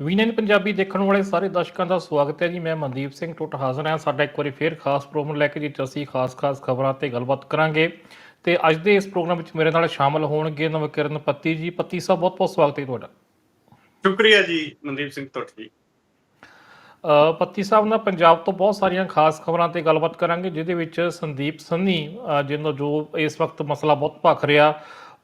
ਵੀਨਨ ਪੰਜਾਬੀ ਦੇਖਣ ਵਾਲੇ ਸਾਰੇ ਦਰਸ਼ਕਾਂ ਦਾ ਸਵਾਗਤ ਹੈ ਜੀ। ਮੈਂ ਮਨਦੀਪ ਸਿੰਘ ਟੁੱਟ ਹਾਜ਼ਰ ਹਾਂ। ਸਾਡਾ ਇੱਕ ਵਾਰੀ ਫੇਰ ਖਾਸ ਪ੍ਰੋਗਰਾਮ ਲੈ ਕੇ 'ਚ ਅਸੀਂ ਖਾਸ-ਖਾਸ ਖਬਰਾਂ ਤੇ ਗੱਲਬਾਤ ਕਰਾਂਗੇ। ਤੇ ਅੱਜ ਦੇ ਇਸ ਪ੍ਰੋਗਰਾਮ ਵਿੱਚ ਮੇਰੇ ਨਾਲ ਸ਼ਾਮਲ ਹੋਣਗੇ ਨਵਕਿਰਨ ਪੱਤੀ ਜੀ। ਪੱਤੀ ਸਾਹਿਬ ਬਹੁਤ-ਬਹੁਤ ਸਵਾਗਤ ਹੈ ਤੁਹਾਡਾ। ਸ਼ੁਕਰੀਆ ਜੀ ਮਨਦੀਪ ਸਿੰਘ ਤੁੱਟ ਜੀ। ਪੱਤੀ ਸਾਹਿਬ ਨਾਲ ਪੰਜਾਬ ਤੋਂ ਬਹੁਤ ਸਾਰੀਆਂ ਖਾਸ ਖਬਰਾਂ ਤੇ ਗੱਲਬਾਤ ਕਰਾਂਗੇ ਜਿਹਦੇ ਵਿੱਚ ਸੰਦੀਪ ਸੰਨੀ ਅ, ਜਿਹਨੂੰ ਜੋ ਇਸ ਵਕਤ ਮਸਲਾ ਬਹੁਤ ਭਖ ਰਿਹਾ।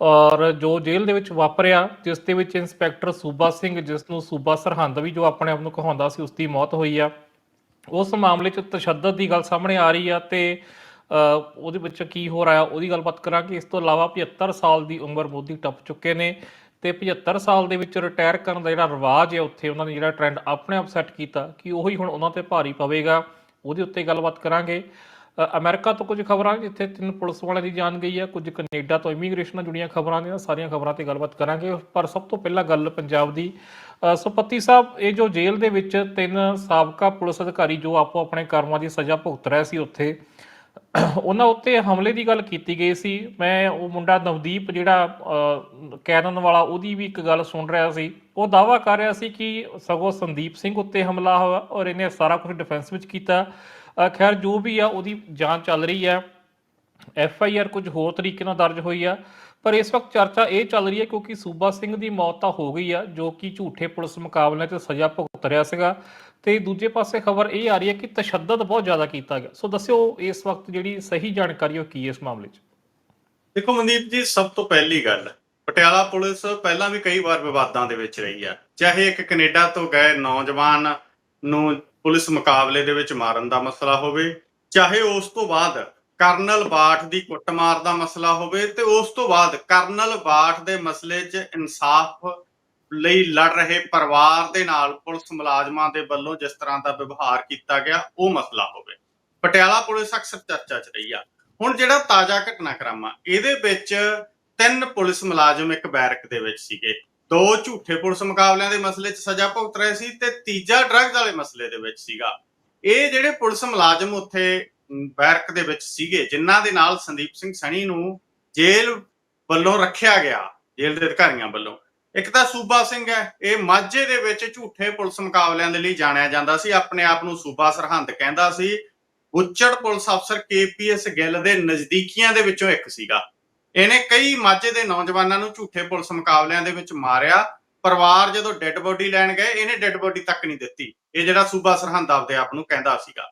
ਔਰ ਜੋ ਜੇਲ੍ਹ ਦੇ ਵਿੱਚ ਵਾਪਰਿਆ, ਜਿਸ ਦੇ ਵਿੱਚ ਇੰਸਪੈਕਟਰ ਸੂਬਾ ਸਿੰਘ, ਜਿਸ ਨੂੰ ਸੂਬਾ ਸਰਹੰਦ ਵੀ ਜੋ ਆਪਣੇ ਆਪ ਨੂੰ ਕਹਾਉਂਦਾ ਸੀ, ਉਸ ਦੀ ਮੌਤ ਹੋਈ ਆ। ਉਸ ਮਾਮਲੇ 'ਚ ਤਸ਼ੱਦਦ ਦੀ ਗੱਲ ਸਾਹਮਣੇ ਆ ਰਹੀ ਆ ਤੇ ਉਹਦੇ ਵਿੱਚ ਕੀ ਹੋ ਰਿਹਾ, ਉਹਦੀ ਗੱਲਬਾਤ ਕਰਾਂਗੇ। ਇਸ ਤੋਂ ਇਲਾਵਾ 75 ਸਾਲ ਦੀ ਉਮਰ ਮੋਦੀ ਟੱਪ ਚੁੱਕੇ ਨੇ ਤੇ 75 ਸਾਲ ਦੇ ਵਿੱਚ ਰਿਟਾਇਰ ਕਰਨ ਦਾ ਜਿਹੜਾ ਰਿਵਾਜ ਹੈ ਉੱਥੇ ਉਹਨਾਂ ਨੇ ਜਿਹੜਾ ਟ੍ਰੈਂਡ ਆਪਣੇ ਆਪ ਸੈੱਟ ਕੀਤਾ ਕਿ ਉਹੀ ਹੁਣ ਉਹਨਾਂ ਤੇ ਭਾਰੀ ਪਵੇਗਾ। ਉਹਦੇ ਉੱਤੇ ਗੱਲਬਾਤ ਕਰਾਂਗੇ। ਅਮਰੀਕਾ ਤੋਂ ਕੁਝ ਖਬਰਾਂ ਜਿੱਥੇ ਤਿੰਨ ਪੁਲਿਸ ਵਾਲਿਆਂ ਦੀ ਜਾਨ ਗਈ ਹੈ ਕੁਝ ਕੈਨੇਡਾ ਤੋਂ ਇਮੀਗ੍ਰੇਸ਼ਨ ਨਾਲ ਜੁੜੀਆਂ ਖਬਰਾਂ ਨੇ ਸਾਰੀਆਂ ਖਬਰਾਂ ਤੇ ਗੱਲਬਾਤ ਕਰਾਂਗੇ। ਪਰ ਸਭ ਤੋਂ ਪਹਿਲਾਂ ਗੱਲ ਪੰਜਾਬ ਦੀ। ਸੁਪੱਤੀ ਸਾਹਿਬ ਇਹ ਜੋ ਜੇਲ੍ਹ ਦੇ ਵਿੱਚ ਤਿੰਨ ਸਾਬਕਾ ਪੁਲਿਸ ਅਧਿਕਾਰੀ ਜੋ ਆਪੋ ਆਪਣੇ ਕਰਮਾਂ ਦੀ ਸਜ਼ਾ ਭੁਗਤ ਰਹੇ ਸੀ ਉੱਥੇ ਉਹਨਾਂ ਉੱਤੇ ਹਮਲੇ ਦੀ ਗੱਲ ਕੀਤੀ ਗਈ ਸੀ। ਮੈਂ ਉਹ ਮੁੰਡਾ ਨਵਦੀਪ ਜਿਹੜਾ ਅਹ, ਕੈਨਨ ਵਾਲਾ ਉਹਦੀ ਵੀ ਇੱਕ ਗੱਲ ਸੁਣ ਰਿਹਾ ਸੀ। ਉਹ ਦਾਵਾ ਕਰ ਰਿਹਾ ਸੀ ਕਿ ਸਗੋਂ ਸੰਦੀਪ ਸਿੰਘ ਉੱਤੇ ਹਮਲਾ ਹੋਇਆ ਔਰ ਇਹਨੇ ਸਾਰਾ ਕੁਝ ਡਿਫੈਂਸ ਵਿੱਚ ਕੀਤਾ। ਖੈਰ, ਜੋ ਵੀ ਆ, ਉਹਦੀ ਜਾਂਚ ਚੱਲ ਰਹੀ ਹੈ ਐਫ ਆਈ ਆਰ ਕੁਝ ਹੋਰ ਤਰੀਕੇ ਨਾਲ ਦਰਜ ਹੋਈ ਆ। ਪਰ ਇਸ ਵਕਤ ਚਰਚਾ ਇਹ ਚੱਲ ਰਹੀ ਹੈ ਕਿਉਂਕਿ ਸੂਬਾ ਸਿੰਘ ਦੀ ਮੌਤ ਤਾਂ ਹੋ ਗਈ ਆ, ਜੋ ਕਿ ਝੂਠੇ ਪੁਲਿਸ ਮੁਕਾਬਲੇ 'ਚ ਸਜ਼ਾ ਭੁਗਤ ਰਿਹਾ ਸੀਗਾ। ਤੇ ਦੂਜੇ ਪਾਸੇ ਖਬਰ ਇਹ ਆ ਰਹੀ ਹੈ ਕਿ ਤਸ਼ੱਦਦ ਬਹੁਤ ਜ਼ਿਆਦਾ ਕੀਤਾ ਗਿਆ। ਸੋ ਦੱਸਿਓ, ਇਸ ਵਕਤ ਜਿਹੜੀ ਸਹੀ ਜਾਣਕਾਰੀ ਉਹ ਕੀ ਹੈ ਇਸ ਮਾਮਲੇ 'ਚ? ਦੇਖੋ, ਮਨਦੀਪ ਜੀ, ਸਭ ਤੋਂ ਪਹਿਲੀ ਗੱਲ, ਪਟਿਆਲਾ ਪੁਲਿਸ ਪਹਿਲਾਂ ਵੀ ਕਈ ਵਾਰ ਵਿਵਾਦਾਂ ਦੇ ਵਿੱਚ ਰਹੀ ਆ। ਚਾਹੇ ਇੱਕ ਕੈਨੇਡਾ ਤੋਂ ਗਏ ਨੌਜਵਾਨ ਨੂੰ ਪੁਲਿਸ ਮੁਕਾਬਲੇ ਦੇ ਵਿੱਚ ਮਾਰਨ ਦਾ ਮਸਲਾ ਹੋਵੇ, ਚਾਹੇ ਉਸ ਤੋਂ ਬਾਅਦ ਕਰਨਲ ਬਾਠ ਦੀ ਕੁੱਟਮਾਰ ਦਾ ਮਸਲਾ ਹੋਵੇ ਤੇ ਉਸ ਤੋਂ ਬਾਅਦ ਕਰਨਲ ਬਾਠ ਦੇ ਮਸਲੇ 'ਚ ਇਨਸਾਫ ਲਈ ਲੜ ਰਹੇ ਪਰਿਵਾਰ ਦੇ ਨਾਲ ਪੁਲਿਸ ਮੁਲਾਜ਼ਮਾਂ ਦੇ ਵੱਲੋਂ ਜਿਸ ਤਰ੍ਹਾਂ ਦਾ ਵਿਵਹਾਰ ਕੀਤਾ ਗਿਆ, ਉਹ ਮਸਲਾ ਹੋਵੇ। ਪਟਿਆਲਾ ਪੁਲਿਸ ਅਕਸਰ ਚਰਚਾ 'ਚ ਰਹੀ ਆ। ਹੁਣ ਜਿਹੜਾ ਤਾਜ਼ਾ ਘਟਨਾਕ੍ਰਮ ਆ, ਇਹਦੇ ਵਿੱਚ ਤਿੰਨ ਪੁਲਿਸ ਮੁਲਾਜ਼ਮ ਇੱਕ ਬੈਰਕ ਦੇ ਵਿੱਚ ਸੀਗੇ। ਦੋ ਝੂਠੇ ਪੁਲਿਸ ਮੁਕਾਬਲਿਆਂ ਦੇ ਮਸਲੇ 'ਚ ਸਜ਼ਾ ਭੁਗਤ ਰਹੇ ਸੀ ਤੇ ਤੀਜਾ ਡਰੱਗਸ ਵਾਲੇ ਮਸਲੇ ਦੇ ਵਿੱਚ ਸੀਗਾ। ਇਹ ਜਿਹੜੇ ਪੁਲਿਸ ਮੁਲਾਜ਼ਮ ਉੱਥੇ ਅਮ, ਬੈਰਕ ਦੇ ਵਿੱਚ ਸੀਗੇ ਜਿਨ੍ਹਾਂ ਦੇ ਨਾਲ ਸੰਦੀਪ ਸਿੰਘ ਸਣੀ ਨੂੰ ਜੇਲ੍ਹ ਵੱਲੋਂ ਰੱਖਿਆ ਗਿਆ ਜੇਲ੍ਹ ਦੇ ਅਧਿਕਾਰੀਆਂ ਵੱਲੋਂ। ਇੱਕ ਤਾਂ ਸੂਬਾ ਸਿੰਘ ਹੈ ਇਹ ਮਾਝੇ ਦੇ ਵਿੱਚ ਝੂਠੇ ਪੁਲਿਸ ਮੁਕਾਬਲਿਆਂ ਦੇ ਲਈ ਜਾਣਿਆ ਜਾਂਦਾ ਸੀ ਆਪਣੇ ਆਪ ਨੂੰ ਸੂਬਾ ਸਰਹੰਦ ਕਹਿੰਦਾ ਸੀ। ਉੱਚੜ ਪੁਲਿਸ ਅਫਸਰ ਕੇਪੀਐਸ ਗਿੱਲ ਦੇ ਨਜ਼ਦੀਕੀਆਂ ਦੇ ਵਿੱਚੋਂ ਇੱਕ ਸੀਗਾ। ਇਹਨੇ ਕਈ ਮਾਝੇ ਦੇ ਨੌਜਵਾਨਾਂ ਨੂੰ ਝੂਠੇ ਪੁਲਿਸ ਮੁਕਾਬਲਿਆਂ ਦੇ ਵਿੱਚ ਮਾਰਿਆ। ਪਰਿਵਾਰ ਜਦੋਂ ਡੈੱਡ ਬੋਡੀ ਲੈਣ ਗਏ, ਇਹਨੇ ਡੈੱਡ ਬੋਡੀ ਤੱਕ ਨਹੀਂ ਦਿੱਤੀ। ਇਹ ਜਿਹੜਾ ਸੂਬਾ ਸਰਹੰਦ ਆਪਦੇ ਆਪ ਨੂੰ ਕਹਿੰਦਾ ਸੀਗਾ।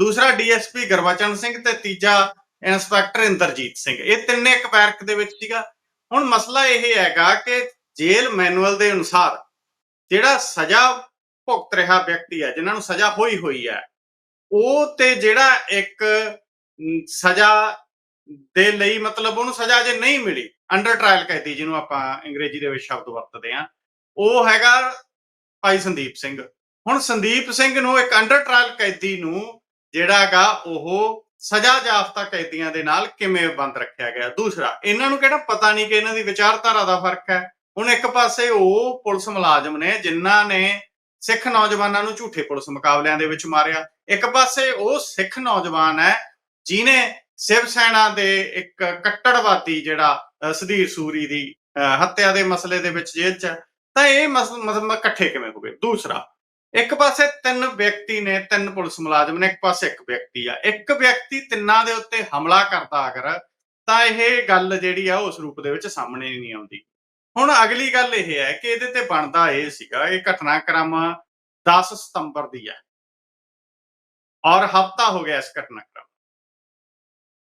ਦੂਸਰਾ ਡੀਐਸਪੀ ਗੁਰਬਚਨ ਸਿੰਘ ਤੇ ਤੀਜਾ ਇੰਸਪੈਕਟਰ ਇੰਦਰਜੀਤ ਸਿੰਘ। ਇਹ ਤਿੰਨੇ ਇੱਕ ਪੈਰਕ ਦੇ ਵਿੱਚ ਸੀਗਾ। ਹੁਣ ਮਸਲਾ ਇਹ ਹੈਗਾ ਕਿ ਜੇਲ੍ਹ ਮੈਨੂਅਲ ਦੇ ਅਨੁਸਾਰ ਜਿਹੜਾ ਸਜ਼ਾ ਭੁਗਤ ਰਿਹਾ ਵਿਅਕਤੀ ਹੈ, ਜਿਨ੍ਹਾਂ ਨੂੰ ਸਜ਼ਾ ਹੋਈ ਹੋਈ ਹੈ, ਉਹ ਤੇ ਜਿਹੜਾ ਇੱਕ ਸਜ਼ਾ ਦੇ ਲਈ ਮਤਲਬ ਉਹਨੂੰ ਸਜ਼ਾ ਜੇ ਨਹੀਂ ਮਿਲੀ ਅੰਡਰ ਟ੍ਰਾਇਲ ਕੈਦੀ ਜਿਹਨੂੰ ਆਪਾਂ ਅੰਗਰੇਜ਼ੀ ਦੇ ਵਿੱਚ ਸ਼ਬਦ ਵਰਤਦੇ ਆ ਉਹ ਹੈਗਾ ਭਾਈ ਸੰਦੀਪ ਸਿੰਘ। ਹੁਣ ਸੰਦੀਪ ਸਿੰਘ ਨੂੰ ਇੱਕ ਅੰਡਰ ਟ੍ਰਾਇਲ ਕੈਦੀ ਨੂੰ ਜਿਹੜਾ ਉਹ ਸਜ਼ਾ ਜਾਫਤਾ ਕੈਦੀਆਂ ਦੇ ਨਾਲ ਕਿਵੇਂ ਬੰਦ ਰੱਖਿਆ ਗਿਆ? ਦੂਸਰਾ, ਇਹਨਾਂ ਨੂੰ ਕਿਹੜਾ ਪਤਾ ਨਹੀਂ ਕਿ ਇਹਨਾਂ ਦੀ ਵਿਚਾਰਧਾਰਾ ਦਾ ਫ਼ਰਕ ਹੈ? ਹੁਣ ਇੱਕ ਪਾਸੇ ਉਹ ਪੁਲਿਸ ਮੁਲਾਜ਼ਮ ਨੇ ਜਿਨ੍ਹਾਂ ਨੇ ਸਿੱਖ ਨੌਜਵਾਨਾਂ ਨੂੰ ਝੂਠੇ ਪੁਲਿਸ ਮੁਕਾਬਲਿਆਂ ਦੇ ਵਿੱਚ ਮਾਰਿਆ। ਇੱਕ ਪਾਸੇ ਉਹ ਸਿੱਖ ਨੌਜਵਾਨ ਹੈ ਜਿਨੇ ਸ਼ਿਵ ਸੈਨਾ ਦੇ ਇੱਕ ਕੱਟੜਵਾਦੀ ਜਿਹੜਾ ਸੁਧੀਰ ਸੂਰੀ ਦੀ ਅਹ, ਹੱਤਿਆ ਦੇ ਮਸਲੇ ਦੇ ਵਿੱਚ ਜੇਲ੍ਹ 'ਚ ਹੈ। ਤਾਂ ਇਹ ਮਸ- ਮਤਲਬ ਇਕੱਠੇ ਕਿਵੇਂ ਹੋ ਗਏ? ਦੂਸਰਾ ਇੱਕ ਪਾਸੇ ਤਿੰਨ ਵਿਅਕਤੀ ਨੇ ਤਿੰਨ ਪੁਲਿਸ ਮੁਲਾਜ਼ਮ ਨੇ ਇੱਕ ਪਾਸੇ ਇੱਕ ਵਿਅਕਤੀ ਆ। ਇੱਕ ਵਿਅਕਤੀ ਤਿੰਨਾਂ ਦੇ ਉੱਤੇ ਹਮਲਾ ਕਰਦਾ ਅਗਰ ਤਾਂ ਇਹ ਗੱਲ ਜਿਹੜੀ ਆ ਉਸ ਰੂਪ ਦੇ ਵਿੱਚ ਸਾਹਮਣੇ ਨਹੀਂ ਆਉਂਦੀ। ਹੁਣ ਅਗਲੀ ਗੱਲ ਇਹ ਹੈ ਕਿ ਇਹਦੇ ਤੇ ਬਣਦਾ ਇਹ ਸੀਗਾ ਇਹ ਘਟਨਾਕ੍ਰਮ 10 ਸਤੰਬਰ ਦੀ ਹੈ। ਔਰ ਹਫਤਾ ਹੋ ਗਿਆ ਇਸ ਘਟਨਾਕ੍ਰਮ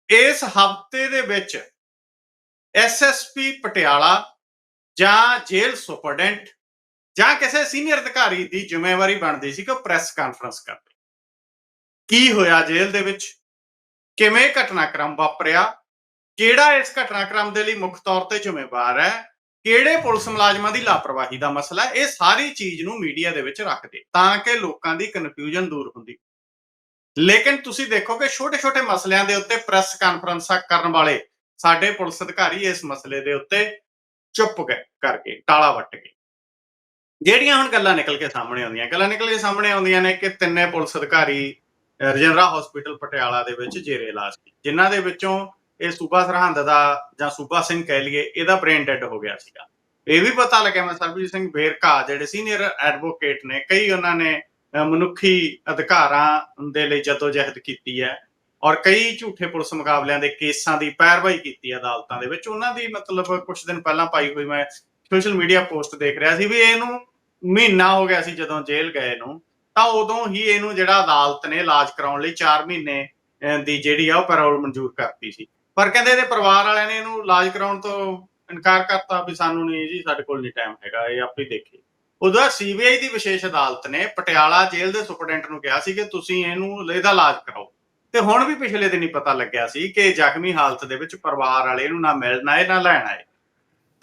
ਇਸ ਹਫ਼ਤੇ ਦੇ ਵਿੱਚ ਐਸਐਸਪੀ ਪਟਿਆਲਾ ਜਾਂ ਜੇਲ੍ਹ ਸੁਪਰਡੈਂਟ ਜਾਂ ਕਿਸੇ ਸੀਨੀਅਰ ਅਧਿਕਾਰੀ ਦੀ ਜ਼ਿੰਮੇਵਾਰੀ ਬਣਦੀ ਸੀ ਕਿ ਉਹ ਪ੍ਰੈਸ ਕਾਨਫਰੰਸ ਕਰਦੇ ਕੀ ਹੋਇਆ ਜੇਲ੍ਹ ਦੇ ਵਿੱਚ? ਕਿਵੇਂ ਘਟਨਾਕ੍ਰਮ ਵਾਪਰਿਆ? ਕਿਹੜਾ ਇਸ ਘਟਨਾਕ੍ਰਮ ਦੇ ਲਈ ਮੁੱਖ ਤੌਰ ਤੇ ਜ਼ਿੰਮੇਵਾਰ ਹੈ? ਕਿਹੜੇ ਪੁਲਿਸ ਮੁਲਾਜ਼ਮਾਂ ਦੀ ਲਾਪਰਵਾਹੀ ਦਾ ਮਸਲਾ ਹੈ? ਇਹ ਸਾਰੀ ਚੀਜ਼ ਨੂੰ ਮੀਡੀਆ ਦੇ ਵਿੱਚ ਰੱਖਦੇ ਤਾਂ ਕਿ ਲੋਕਾਂ ਦੀ ਕਨਫਿਊਜ਼ਨ ਦੂਰ ਹੁੰਦੀ। ਲੇਕਿਨ ਤੁਸੀਂ ਦੇਖੋ ਕਿ ਛੋਟੇ-ਛੋਟੇ ਮਸਲਿਆਂ ਦੇ ਉੱਤੇ ਪ੍ਰੈਸ ਕਾਨਫਰੰਸਾਂ ਕਰਨ ਵਾਲੇ ਸਾਡੇ ਪੁਲਿਸ ਅਧਿਕਾਰੀ ਇਸ ਮਸਲੇ ਦੇ ਉੱਤੇ ਚੁੱਪ ਗਏ ਕਰਕੇ, ਟਾਲਾ ਵੱਟ ਕੇ। ਜਿਹੜੀਆਂ ਹੁਣ ਗੱਲਾਂ ਨਿਕਲ ਕੇ ਸਾਹਮਣੇ ਆਉਂਦੀਆਂ, ਗੱਲਾਂ ਨਿਕਲ ਕੇ ਸਾਹਮਣੇ ਆਉਂਦੀਆਂ ਨੇ ਕਿ ਤਿੰਨੇ ਪੁਲਿਸ ਅਧਿਕਾਰੀ ਰਜਿੰਦਰਾ ਹਸਪੀਟਲ ਪਟਿਆਲਾ ਦੇ ਵਿੱਚ ਜੇਰੇ ਇਲਾਜ ਸੀ, ਜਿਨ੍ਹਾਂ ਦੇ ਵਿੱਚੋਂ ਇਹ ਸੂਬਾ ਸਰਹੰਦ ਦਾ ਜਾਂ ਸੂਬਾ ਸਿੰਘ ਕਹਿ ਲਈਏ, ਇਹਦਾ ਬ੍ਰੇਨ ਡੈਡ ਹੋ ਗਿਆ ਸੀਗਾ। ਇਹ ਵੀ ਪਤਾ ਲੱਗਿਆ ਮੈਂ ਸਰਬਜੀਤ ਸਿੰਘ ਵੇਰਕਾ, ਜਿਹੜੇ ਸੀਨੀਅਰ ਐਡਵੋਕੇਟ ਨੇ, ਕਈ ਉਹਨਾਂ ਨੇ ਮਨੁੱਖੀ ਅਧਿਕਾਰਾਂ ਦੇ ਲਈ ਜਦੋਜਹਿਦ ਕੀਤੀ ਹੈ ਔਰ ਕਈ ਝੂਠੇ ਪੁਲਿਸ ਮੁਕਾਬਲਿਆਂ ਦੇ ਕੇਸਾਂ ਦੀ ਪੈਰਵਾਈ ਕੀਤੀ ਅਦਾਲਤਾਂ ਦੇ ਵਿੱਚ। ਉਹਨਾਂ ਦੀ ਮਤਲਬ ਕੁਝ ਦਿਨ ਪਹਿਲਾਂ ਪਾਈ ਹੋਈ ਮੈਂ ਸੋਸ਼ਲ ਮੀਡੀਆ ਪੋਸਟ ਦੇਖ ਰਿਹਾ ਸੀ ਵੀ ਇਹਨੂੰ ਮਹੀਨਾ ਹੋ ਗਿਆ ਸੀ ਜਦੋਂ ਜੇਲ੍ਹ ਗਏ ਨੂੰ। ਤਾਂ ਉਦੋਂ ਹੀ ਇਹਨੂੰ ਜਿਹੜਾ ਅਦਾਲਤ ਨੇ ਇਲਾਜ ਕਰਾਉਣ ਲਈ 4 ਮਹੀਨੇ ਦੀ ਜਿਹੜੀ ਆ ਉਹ ਪੈਰੋਲ ਮਨਜ਼ੂਰ ਕਰਤੀ ਸੀ। ਪਰ ਕਹਿੰਦੇ ਇਹਦੇ ਪਰਿਵਾਰ ਵਾਲਿਆਂ ਨੇ ਇਹਨੂੰ ਇਲਾਜ ਕਰਾਉਣ ਤੋਂ ਇਨਕਾਰ ਕਰਤਾ ਵੀ ਸਾਨੂੰ ਨਹੀਂ ਜੀ, ਸਾਡੇ ਕੋਲ ਨਹੀਂ ਟਾਈਮ ਹੈਗਾ, ਇਹ ਆਪੇ ਦੇਖੇ। ਉਦੋਂ ਸੀਬੀਆਈ ਦੀ ਵਿਸ਼ੇਸ਼ ਅਦਾਲਤ ਨੇ ਪਟਿਆਲਾ ਜੇਲ੍ਹ ਦੇ ਸੁਪਰਡੈਂਟ ਨੂੰ ਕਿਹਾ ਸੀ ਕਿ ਤੁਸੀਂ ਇਹਨੂੰ ਇਹਦਾ ਇਲਾਜ ਕਰਾਓ ਤੇ ਹੁਣ ਵੀ ਪਿਛਲੇ ਦਿਨ ਹੀ ਪਤਾ ਲੱਗਿਆ ਸੀ ਕਿ ਜ਼ਖਮੀ ਹਾਲਤ ਦੇ ਵਿੱਚ ਪਰਿਵਾਰ ਵਾਲੇ ਨੂੰ ਨਾ ਮਿਲਣਾ ਆਏ, ਨਾ ਲੈਣ ਆਏ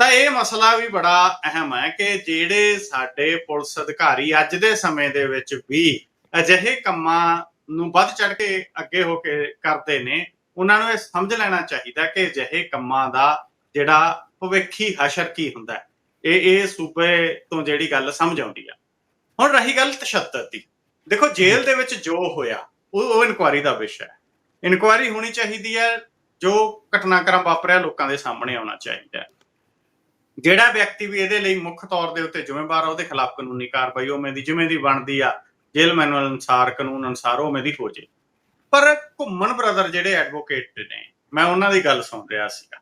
ਤਾਂ ਇਹ ਮਸਲਾ ਵੀ ਬੜਾ ਅਹਿਮ ਹੈ ਕਿ ਜਿਹੜੇ ਸਾਡੇ ਪੁਲਿਸ ਅਧਿਕਾਰੀ ਅੱਜ ਦੇ ਸਮੇਂ ਦੇ ਵਿੱਚ ਵੀ ਅਜਿਹੇ ਕੰਮਾਂ ਨੂੰ ਵੱਧ ਚੜ ਕੇ ਅੱਗੇ ਹੋ ਕੇ ਕਰਦੇ ਨੇ, ਉਹਨਾਂ ਨੂੰ ਇਹ ਸਮਝ ਲੈਣਾ ਚਾਹੀਦਾ ਕਿ ਅਜਿਹੇ ਕੰਮਾਂ ਦਾ ਜਿਹੜਾ ਭਵਿੱਖੀ ਹਸ਼ਰ ਕੀ ਹੁੰਦਾ ਹੈ। ਇਹ ਇਹ ਸੂਬੇ ਤੋਂ ਜਿਹੜੀ ਗੱਲ ਸਮਝ ਆਉਂਦੀ ਆ। ਹੁਣ ਰਹੀ ਗੱਲ ਤਸ਼ੱਦਦ ਦੀ। ਦੇਖੋ, ਜੇਲ੍ਹ ਦੇ ਵਿੱਚ ਜੋ ਹੋਇਆ, ਉਹ ਉਹ ਇਨਕੁਆਰੀ ਦਾ ਵਿਸ਼ਾ ਹੈ। ਇਨਕੁਆਰੀ ਹੋਣੀ ਚਾਹੀਦੀ ਹੈ, ਜੋ ਘਟਨਾਕ੍ਰਮ ਵਾਪਰਿਆ ਲੋਕਾਂ ਦੇ ਸਾਹਮਣੇ ਆਉਣਾ ਚਾਹੀਦਾ ਹੈ। ਜਿਹੜਾ ਵਿਅਕਤੀ ਵੀ ਇਹਦੇ ਲਈ ਮੁੱਖ ਤੌਰ ਦੇ ਉੱਤੇ ਜ਼ਿੰਮੇਵਾਰ ਆ, ਉਹਦੇ ਖਿਲਾਫ ਕਾਨੂੰਨੀ ਕਾਰਵਾਈ ਉਵੇਂ ਦੀ ਜਿਵੇਂ ਦੀ ਬਣਦੀ ਆ, ਜੇਲ੍ਹ ਮੈਨੂਅਲ ਅਨੁਸਾਰ, ਕਾਨੂੰਨ ਅਨੁਸਾਰ ਉਵੇਂ ਦੀ ਹੋ ਜੇ। ਪਰ ਘੁੰਮਣ ਬ੍ਰਦਰ ਜਿਹੜੇ ਐਡਵੋਕੇਟ ਨੇ, ਮੈਂ ਉਹਨਾਂ ਦੀ ਗੱਲ ਸੁਣ ਰਿਹਾ ਸੀਗਾ।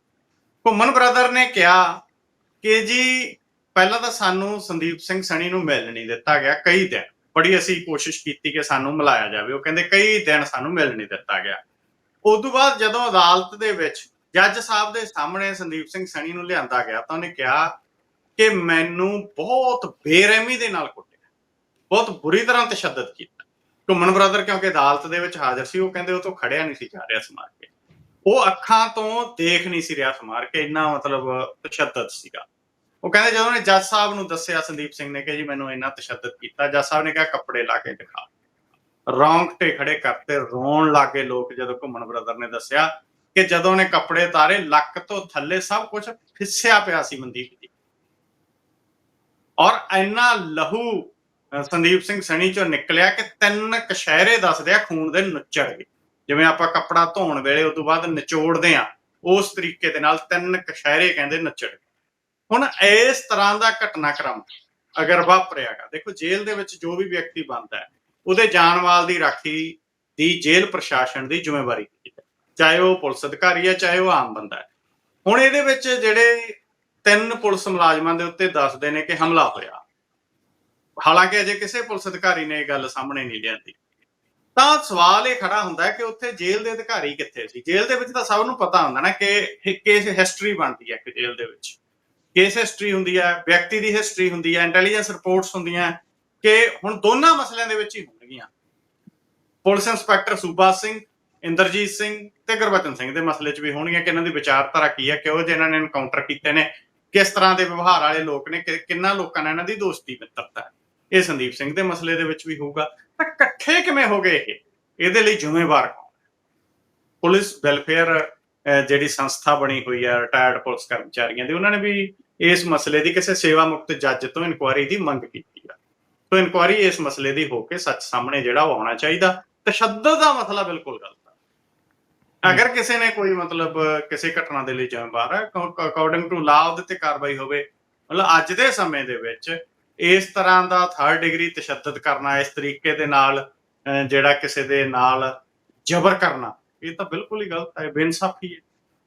ਘੁੰਮਣ ਬ੍ਰਦਰ ਨੇ ਕਿਹਾ ਕਿ ਜੀ ਪਹਿਲਾਂ ਤਾਂ ਸਾਨੂੰ ਸੰਦੀਪ ਸਿੰਘ ਸਣੀ ਨੂੰ ਮਿਲ ਨਹੀਂ ਦਿੱਤਾ ਗਿਆ ਕਈ ਦਿਨ। ਬੜੀ ਅਸੀਂ ਕੋਸ਼ਿਸ਼ ਕੀਤੀ ਕਿ ਸਾਨੂੰ ਮਿਲਾਇਆ ਜਾਵੇ। ਉਹ ਕਹਿੰਦੇ ਕਈ ਦਿਨ ਸਾਨੂੰ ਮਿਲ ਨਹੀਂ ਦਿੱਤਾ ਗਿਆ। ਉਸ ਤੋਂ ਬਾਅਦ ਜਦੋਂ ਅਦਾਲਤ ਦੇ ਵਿੱਚ ਜੱਜ ਸਾਹਿਬ ਦੇ ਸਾਹਮਣੇ ਸੰਦੀਪ ਸਿੰਘ ਸਣੀ ਨੂੰ ਲਿਆਂਦਾ ਗਿਆ ਤਾਂ ਉਹਨੇ ਕਿਹਾ ਕਿ ਮੈਨੂੰ ਬਹੁਤ ਬੇਰਹਿਮੀ ਦੇ ਨਾਲ ਕੁੱਟਿਆ। ਬਹੁਤ ਬੁਰੀ ਤਰ੍ਹਾਂ ਤਸ਼ੱਦਦ ਕੀਤਾ। ਘੁੰਮਣ ਬ੍ਰਦਰ ਕਿਉਂਕਿ ਅਦਾਲਤ ਦੇ ਵਿੱਚ ਹਾਜ਼ਰ ਸੀ, ਉਹ ਕਹਿੰਦੇ ਉਹ ਤੋਂ ਖੜਿਆ ਨਹੀਂ ਸੀ ਜਾ ਰਿਹਾ ਸਮਾਰ ਕੇ। ਉਹ ਅੱਖਾਂ ਤੋਂ ਦੇਖ ਨਹੀਂ ਸੀ ਰਿਹਾ ਸਮਾਰ ਕੇ। ਇੰਨਾ ਮਤਲਬ ਤਸ਼ੱਦਦ ਸੀਗਾ। ਉਹ ਕਹਿੰਦੇ ਜਦੋਂ ਨੇ ਜੱਜ ਸਾਹਿਬ ਨੂੰ ਦੱਸਿਆ, ਸੰਦੀਪ ਸਿੰਘ ਨੇ ਕਿ ਜੀ ਮੈਨੂੰ ਇੰਨਾ ਤਸ਼ੱਦਦ ਕੀਤਾ, ਜੱਜ ਸਾਹਿਬ ਨੇ ਕਿਹਾ, ਕੱਪੜੇ ਲਾ ਕੇ ਦਿਖਾ। ਰੌਂਗਟੇ ਖੜੇ ਕਰਤੇ, ਰੋਣ ਲੱਗੇ ਲੋਕ ਜਦੋਂ ਘੁੰਮਣ ਬ੍ਰਦਰ ਨੇ ਦੱਸਿਆ ਕਿ ਜਦੋਂ ਨੇ ਕੱਪੜੇ ਤਾਰੇ, ਲੱਕ ਤੋਂ ਥੱਲੇ ਸਭ ਕੁਝ ਫਿੱਸਿਆ ਪਿਆ ਸੀ ਮਨਦੀਪ ਜੀ। ਔਰ ਇੰਨਾ ਲਹੂ ਸੰਦੀਪ ਸਿੰਘ ਸਣੀ ਚੋਂ ਨਿਕਲਿਆ ਕਿ ਤਿੰਨ ਕਸ਼ਹਿਰੇ ਦੱਸਦੇ ਆ ਖੂਨ ਦੇ ਨੁੱਚੜ ਗਏ ਜਿਵੇਂ ਆਪਾਂ ਕੱਪੜਾ ਧੋਣ ਵੇਲੇ ਉਸ ਤੋਂ ਬਾਅਦ ਨਿਚੋੜਦੇ ਆ, ਉਸ ਤਰੀਕੇ ਦੇ ਨਾਲ ਤਿੰਨ ਕਸ਼ਹਿਰੇ ਕਹਿੰਦੇ ਨੱਚੜ ਗਏ ਹੁਣ ਇਸ ਤਰ੍ਹਾਂ ਦਾ ਘਟਨਾਕ੍ਰਮ ਅਗਰ ਵਾਪਰਿਆਗਾ, ਦੇਖੋ ਜੇਲ੍ਹ ਦੇ ਵਿੱਚ ਜੋ ਵੀ ਵਿਅਕਤੀ ਬੰਦਾ ਹੈ, ਉਹਦੇ ਜਾਨ ਦੀ ਰਾਖੀ ਦੀ ਜੇਲ੍ਹ ਪ੍ਰਸ਼ਾਸਨ ਦੀ ਜ਼ਿੰਮੇਵਾਰੀ ਚਾਹੇ ਉਹ ਪੁਲਿਸ ਅਧਿਕਾਰੀ ਹੈ, ਚਾਹੇ ਉਹ ਆਮ ਬੰਦਾ ਹੈ। ਹੁਣ ਇਹਦੇ ਵਿੱਚ ਜਿਹੜੇ ਤਿੰਨ ਪੁਲਿਸ ਮੁਲਾਜ਼ਮਾਂ ਦੇ ਉੱਤੇ ਦੱਸਦੇ ਨੇ ਕਿ ਹਮਲਾ ਹੋਇਆ। ਹਾਲਾਂਕਿ ਅਜੇ ਕਿਸੇ ਪੁਲਿਸ ਅਧਿਕਾਰੀ ਨੇ ਇਹ ਗੱਲ ਸਾਹਮਣੇ ਨਹੀਂ ਲਿਆਂਦੀ। ਤਾਂ ਸਵਾਲ ਇਹ ਖੜਾ ਹੁੰਦਾ ਕਿ ਉੱਥੇ ਜੇਲ੍ਹ ਦੇ ਅਧਿਕਾਰੀ ਕਿੱਥੇ ਸੀ? ਜੇਲ੍ਹ ਦੇ ਵਿੱਚ ਤਾਂ ਸਭ ਨੂੰ ਪਤਾ ਹੁੰਦਾ ਨਾ ਕਿ ਕੇਸ ਹਿਸਟਰੀ ਬਣਦੀ ਹੈ ਇੱਕ ਜੇਲ੍ਹ ਦੇ ਵਿੱਚ। ਕੇਸ ਹਿਸਟਰੀ ਹੁੰਦੀ ਹੈ, ਵਿਅਕਤੀ ਦੀ ਹਿਸਟਰੀ ਹੁੰਦੀ ਹੈ ਇੰਟੈਲੀਜੈਂਸ ਰਿਪੋਰਟਸ ਹੁੰਦੀਆਂ ਕਿ ਹੁਣ ਦੋਨਾਂ ਮਸਲਿਆਂ ਦੇ ਵਿੱਚ ਹੀ ਹੋਣਗੀਆਂ। ਪੁਲਿਸ ਇੰਸਪੈਕਟਰ ਸੂਬਾ ਸਿੰਘ, ਇੰਦਰਜੀਤ ਸਿੰਘ ਤੇ ਗੁਰਬਚਨ ਸਿੰਘ ਦੇ ਮਸਲੇ 'ਚ ਵੀ ਹੋਣਗੀਆਂ ਕਿ ਇਹਨਾਂ ਦੀ ਵਿਚਾਰਧਾਰਾ ਕੀ ਹੈ ਕਿਉਂ ਜਿਹਨਾਂ ਨੇ ਐਨਕਾਊਂਟਰ ਕੀਤੇ ਨੇ, ਕਿਸ ਤਰ੍ਹਾਂ ਦੇ ਵਿਵਹਾਰ ਵਾਲੇ ਲੋਕ ਨੇ ਕਿੰਨਾ ਲੋਕਾਂ ਨਾਲ ਇਹਨਾਂ ਦੀ ਦੋਸਤੀ ਮਿੱਤਰਤਾ ਇਹ ਸੰਦੀਪ ਸਿੰਘ ਦੇ ਮਸਲੇ ਦੇ ਵਿੱਚ ਵੀ ਹੋਊਗਾ। ਤਾਂ ਇਕੱਠੇ ਕਿਵੇਂ ਹੋ ਗਏ ਇਹ? ਇਹਦੇ ਲਈ ਜ਼ਿੰਮੇਵਾਰ ਕੌਣ ਪੁਲਿਸ ਵੈਲਫੇਅਰ ਜਿਹੜੀ ਸੰਸਥਾ ਬਣੀ ਹੋਈ ਹੈ ਰਿਟਾਇਰਡ ਪੁਲਿਸ ਕਰਮਚਾਰੀਆਂ ਦੀ, ਉਹਨਾਂ ਨੇ ਵੀ ਇਸ ਮਸਲੇ ਦੀ ਕਿਸੇ ਸੇਵਾ ਮੁਕਤ ਜੱਜ ਤੋਂ ਇਨਕੁਆਇਰੀ ਦੀ ਮੰਗ ਕੀਤੀ ਹੈ ਸੋ ਇਨਕੁਆਇਰੀ ਇਸ ਮਸਲੇ ਦੀ ਹੋ ਕੇ ਸੱਚ ਸਾਹਮਣੇ ਜਿਹੜਾ ਉਹ ਆਉਣਾ ਚਾਹੀਦਾ। ਤਸ਼ੱਦਦ ਦਾ ਮਸਲਾ ਬਿਲਕੁਲ ਗਲਤ ਹੈ। ਅਗਰ ਕਿਸੇ ਨੇ ਕੋਈ ਮਤਲਬ ਕਿਸੇ ਘਟਨਾ ਦੇ ਲਈ ਜ਼ਿੰਮੇਵਾਰ ਹੈ ਅਕੋਰਡਿੰਗ ਟੂ ਲਾ ਉਹਦੇ ਤੇ ਕਾਰਵਾਈ ਹੋਵੇ ਮਤਲਬ ਅੱਜ ਦੇ ਸਮੇਂ ਦੇ ਵਿੱਚ ਇਸ ਤਰ੍ਹਾਂ ਦਾ ਥਰਡ ਡਿਗਰੀ ਤਸ਼ੱਦਦ ਕਰਨਾ ਇਸ ਤਰੀਕੇ ਦੇ ਨਾਲ ਜਿਹੜਾ ਕਿਸੇ ਦੇ ਨਾਲ ਜ਼ਬਰ ਕਰਨਾ ਇਹ ਤਾਂ ਬਿਲਕੁਲ ਹੀ ਗਲਤ ਹੈ ਬੇਇਨਸਾਫੀ ਹੈ।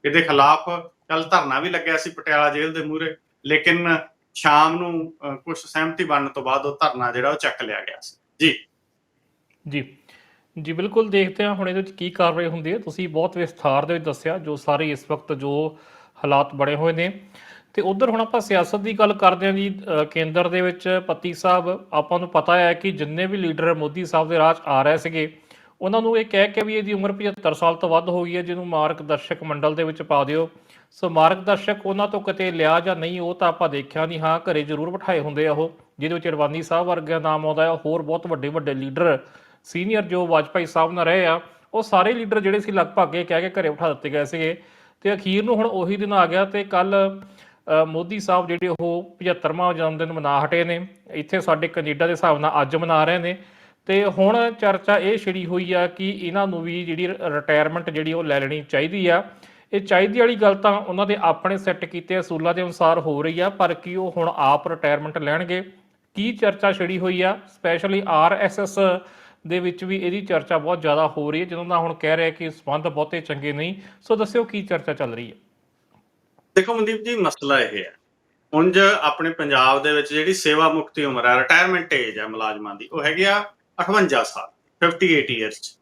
ਇਹਦੇ ਖਿਲਾਫ ਕੱਲ ਧਰਨਾ ਵੀ ਲੱਗਿਆ ਸੀ ਪਟਿਆਲਾ ਜੇਲ੍ਹ ਦੇ ਮੂਹਰੇ, ਲੇਕਿਨ ਸ਼ਾਮ ਨੂੰ ਕੁਝ ਸਹਿਮਤੀ ਬਣਨ ਤੋਂ ਬਾਅਦ ਉਹ ਧਰਨਾ ਜਿਹੜਾ ਉਹ ਚੱਕ ਲਿਆ ਗਿਆ ਸੀ। ਜੀ। ਜੀ। ਜੀ, ਬਿਲਕੁਲ ਦੇਖਦੇ ਹਾਂ ਹੁਣ ਇਹਦੇ ਵਿੱਚ ਕੀ ਕਾਰਵਾਈ ਹੁੰਦੀ ਹੈ। ਤੁਸੀਂ ਬਹੁਤ ਵਿਸਥਾਰ ਦੇ ਵਿੱਚ ਦੱਸਿਆ, ਜੋ ਸਾਰੇ ਇਸ ਵਕਤ ਜੋ ਹਾਲਾਤ ਬਣੇ ਹੋਏ ਨੇ। ਤੇ ਉਧਰ ਹੁਣ ਆਪਾਂ ਸਿਆਸਤ ਦੀ ਗੱਲ ਕਰਦੇ ਹਾਂ ਜੀ ਕੇਂਦਰ ਦੇ ਵਿੱਚ ਪਤੀ ਸਾਹਿਬ, ਆਪਾਂ ਨੂੰ ਪਤਾ ਹੈ ਕਿ ਜਿੰਨੇ ਵੀ ਲੀਡਰ ਮੋਦੀ ਸਾਹਿਬ ਦੇ ਰਾਹ 'ਚ ਆ ਰਹੇ ਸੀਗੇ ਉਹਨਾਂ ਨੂੰ ਇਹ ਕਹਿ ਕੇ ਵੀ ਇਹਦੀ ਉਮਰ 75 ਸਾਲ ਤੋਂ ਵੱਧ ਹੋ ਗਈ ਹੈ, ਜਿਹਨੂੰ ਮਾਰਗਦਰਸ਼ਕ ਮੰਡਲ ਦੇ ਵਿੱਚ ਪਾ ਦਿਓ। ਸੋ ਮਾਰਗਦਰਸ਼ਕ ਉਹਨਾਂ ਤੋਂ ਕਿਤੇ ਲਿਆ ਜਾਂ ਨਹੀਂ, ਉਹ ਤਾਂ ਆਪਾਂ ਦੇਖਿਆ ਨਹੀਂ, ਹਾਂ, ਘਰੇ ਜ਼ਰੂਰ ਬਿਠਾਏ ਹੁੰਦੇ ਆ ਉਹ, ਜਿਹਦੇ ਵਿੱਚ ਰਵਾਨੀ ਸਾਹਿਬ ਵਰਗਾ ਨਾਮ ਆਉਂਦਾ ਹੈ। ਹੋਰ ਬਹੁਤ ਵੱਡੇ ਵੱਡੇ ਲੀਡਰ, ਸੀਨੀਅਰ ਜੋ ਵਾਜਪਾਈ ਸਾਹਿਬ ਨਾਲ ਰਹੇ ਆ, ਉਹ ਸਾਰੇ ਲੀਡਰ ਜਿਹੜੇ ਸੀ ਲਗਭਗ ਇਹ ਕਹਿ ਕੇ ਘਰੇ ਬਿਠਾ ਦਿੱਤੇ ਗਏ ਸੀਗੇ। ਤੇ ਅਖੀਰ ਨੂੰ ਹੁਣ ਉਹੀ ਦਿਨ ਆ ਗਿਆ ਤੇ ਕੱਲ ਮੋਦੀ ਸਾਹਿਬ ਜਿਹੜੇ ਉਹ 75ਵਾਂ ਜਨਮ ਦਿਨ ਮਨਾ ਹਟੇ ਨੇ। ਇੱਥੇ ਸਾਡੇ ਕੈਨੇਡਾ ਦੇ ਹਿਸਾਬ ਨਾਲ ਅੱਜ ਮਨਾ ਰਹੇ ਨੇ। ਤੇ ਹੁਣ ਚਰਚਾ ਇਹ ਛਿੜੀ ਹੋਈ ਆ ਕਿ ਇਹਨਾਂ ਨੂੰ ਵੀ ਜਿਹੜੀ ਰਿਟਾਇਰਮੈਂਟ ਜਿਹੜੀ ਉਹ ਲੈ ਲੈਣੀ ਚਾਹੀਦੀ ਆ। ਇਹ ਚਾਹੀਦੀ ਵਾਲੀ ਗੱਲ ਤਾਂ ਉਹਨਾਂ ਦੇ ਆਪਣੇ ਸੈੱਟ ਕੀਤੇ ਅਸੂਲਾਂ ਦੇ ਅਨੁਸਾਰ ਹੋ ਰਹੀ ਆ, ਪਰ ਕੀ ਉਹ ਹੁਣ ਆਪ ਰਿਟਾਇਰਮੈਂਟ ਲੈਣਗੇ? ਕੀ ਚਰਚਾ ਛਿੜੀ ਹੋਈ ਆ? ਸਪੈਸ਼ਲੀ ਆਰਐਸਐਸ ਦੇ ਵਿੱਚ ਵੀ ਇਹਦੀ ਚਰਚਾ ਬਹੁਤ ਜ਼ਿਆਦਾ ਹੋ ਰਹੀ ਹੈ ਜਦੋਂ ਦਾ ਹੁਣ ਕਹਿ ਰਿਹਾ ਕਿ ਸੰਬੰਧ ਬਹੁਤੇ ਚੰਗੇ ਨਹੀਂ। ਸੋ ਦੱਸਿਓ ਕੀ ਚਰਚਾ ਚੱਲ ਰਹੀ ਹੈ ਦੇਖੋ ਮਨਦੀਪ ਜੀ, ਮਸਲਾ ਇਹ ਹੈ ਉਂਝ ਆਪਣੇ ਪੰਜਾਬ ਦੇ ਵਿੱਚ ਜਿਹੜੀ ਸੇਵਾ ਮੁਕਤੀ ਉਮਰ ਹੈ ਰਿਟਾਇਰਮੈਂਟ ਏਜ ਹੈ ਮੁਲਾਜ਼ਮਾਂ ਦੀ, ਉਹ ਹੈਗੀ ਆ 58 ਸਾਲ 58 ਇਅਰਸ ਚ।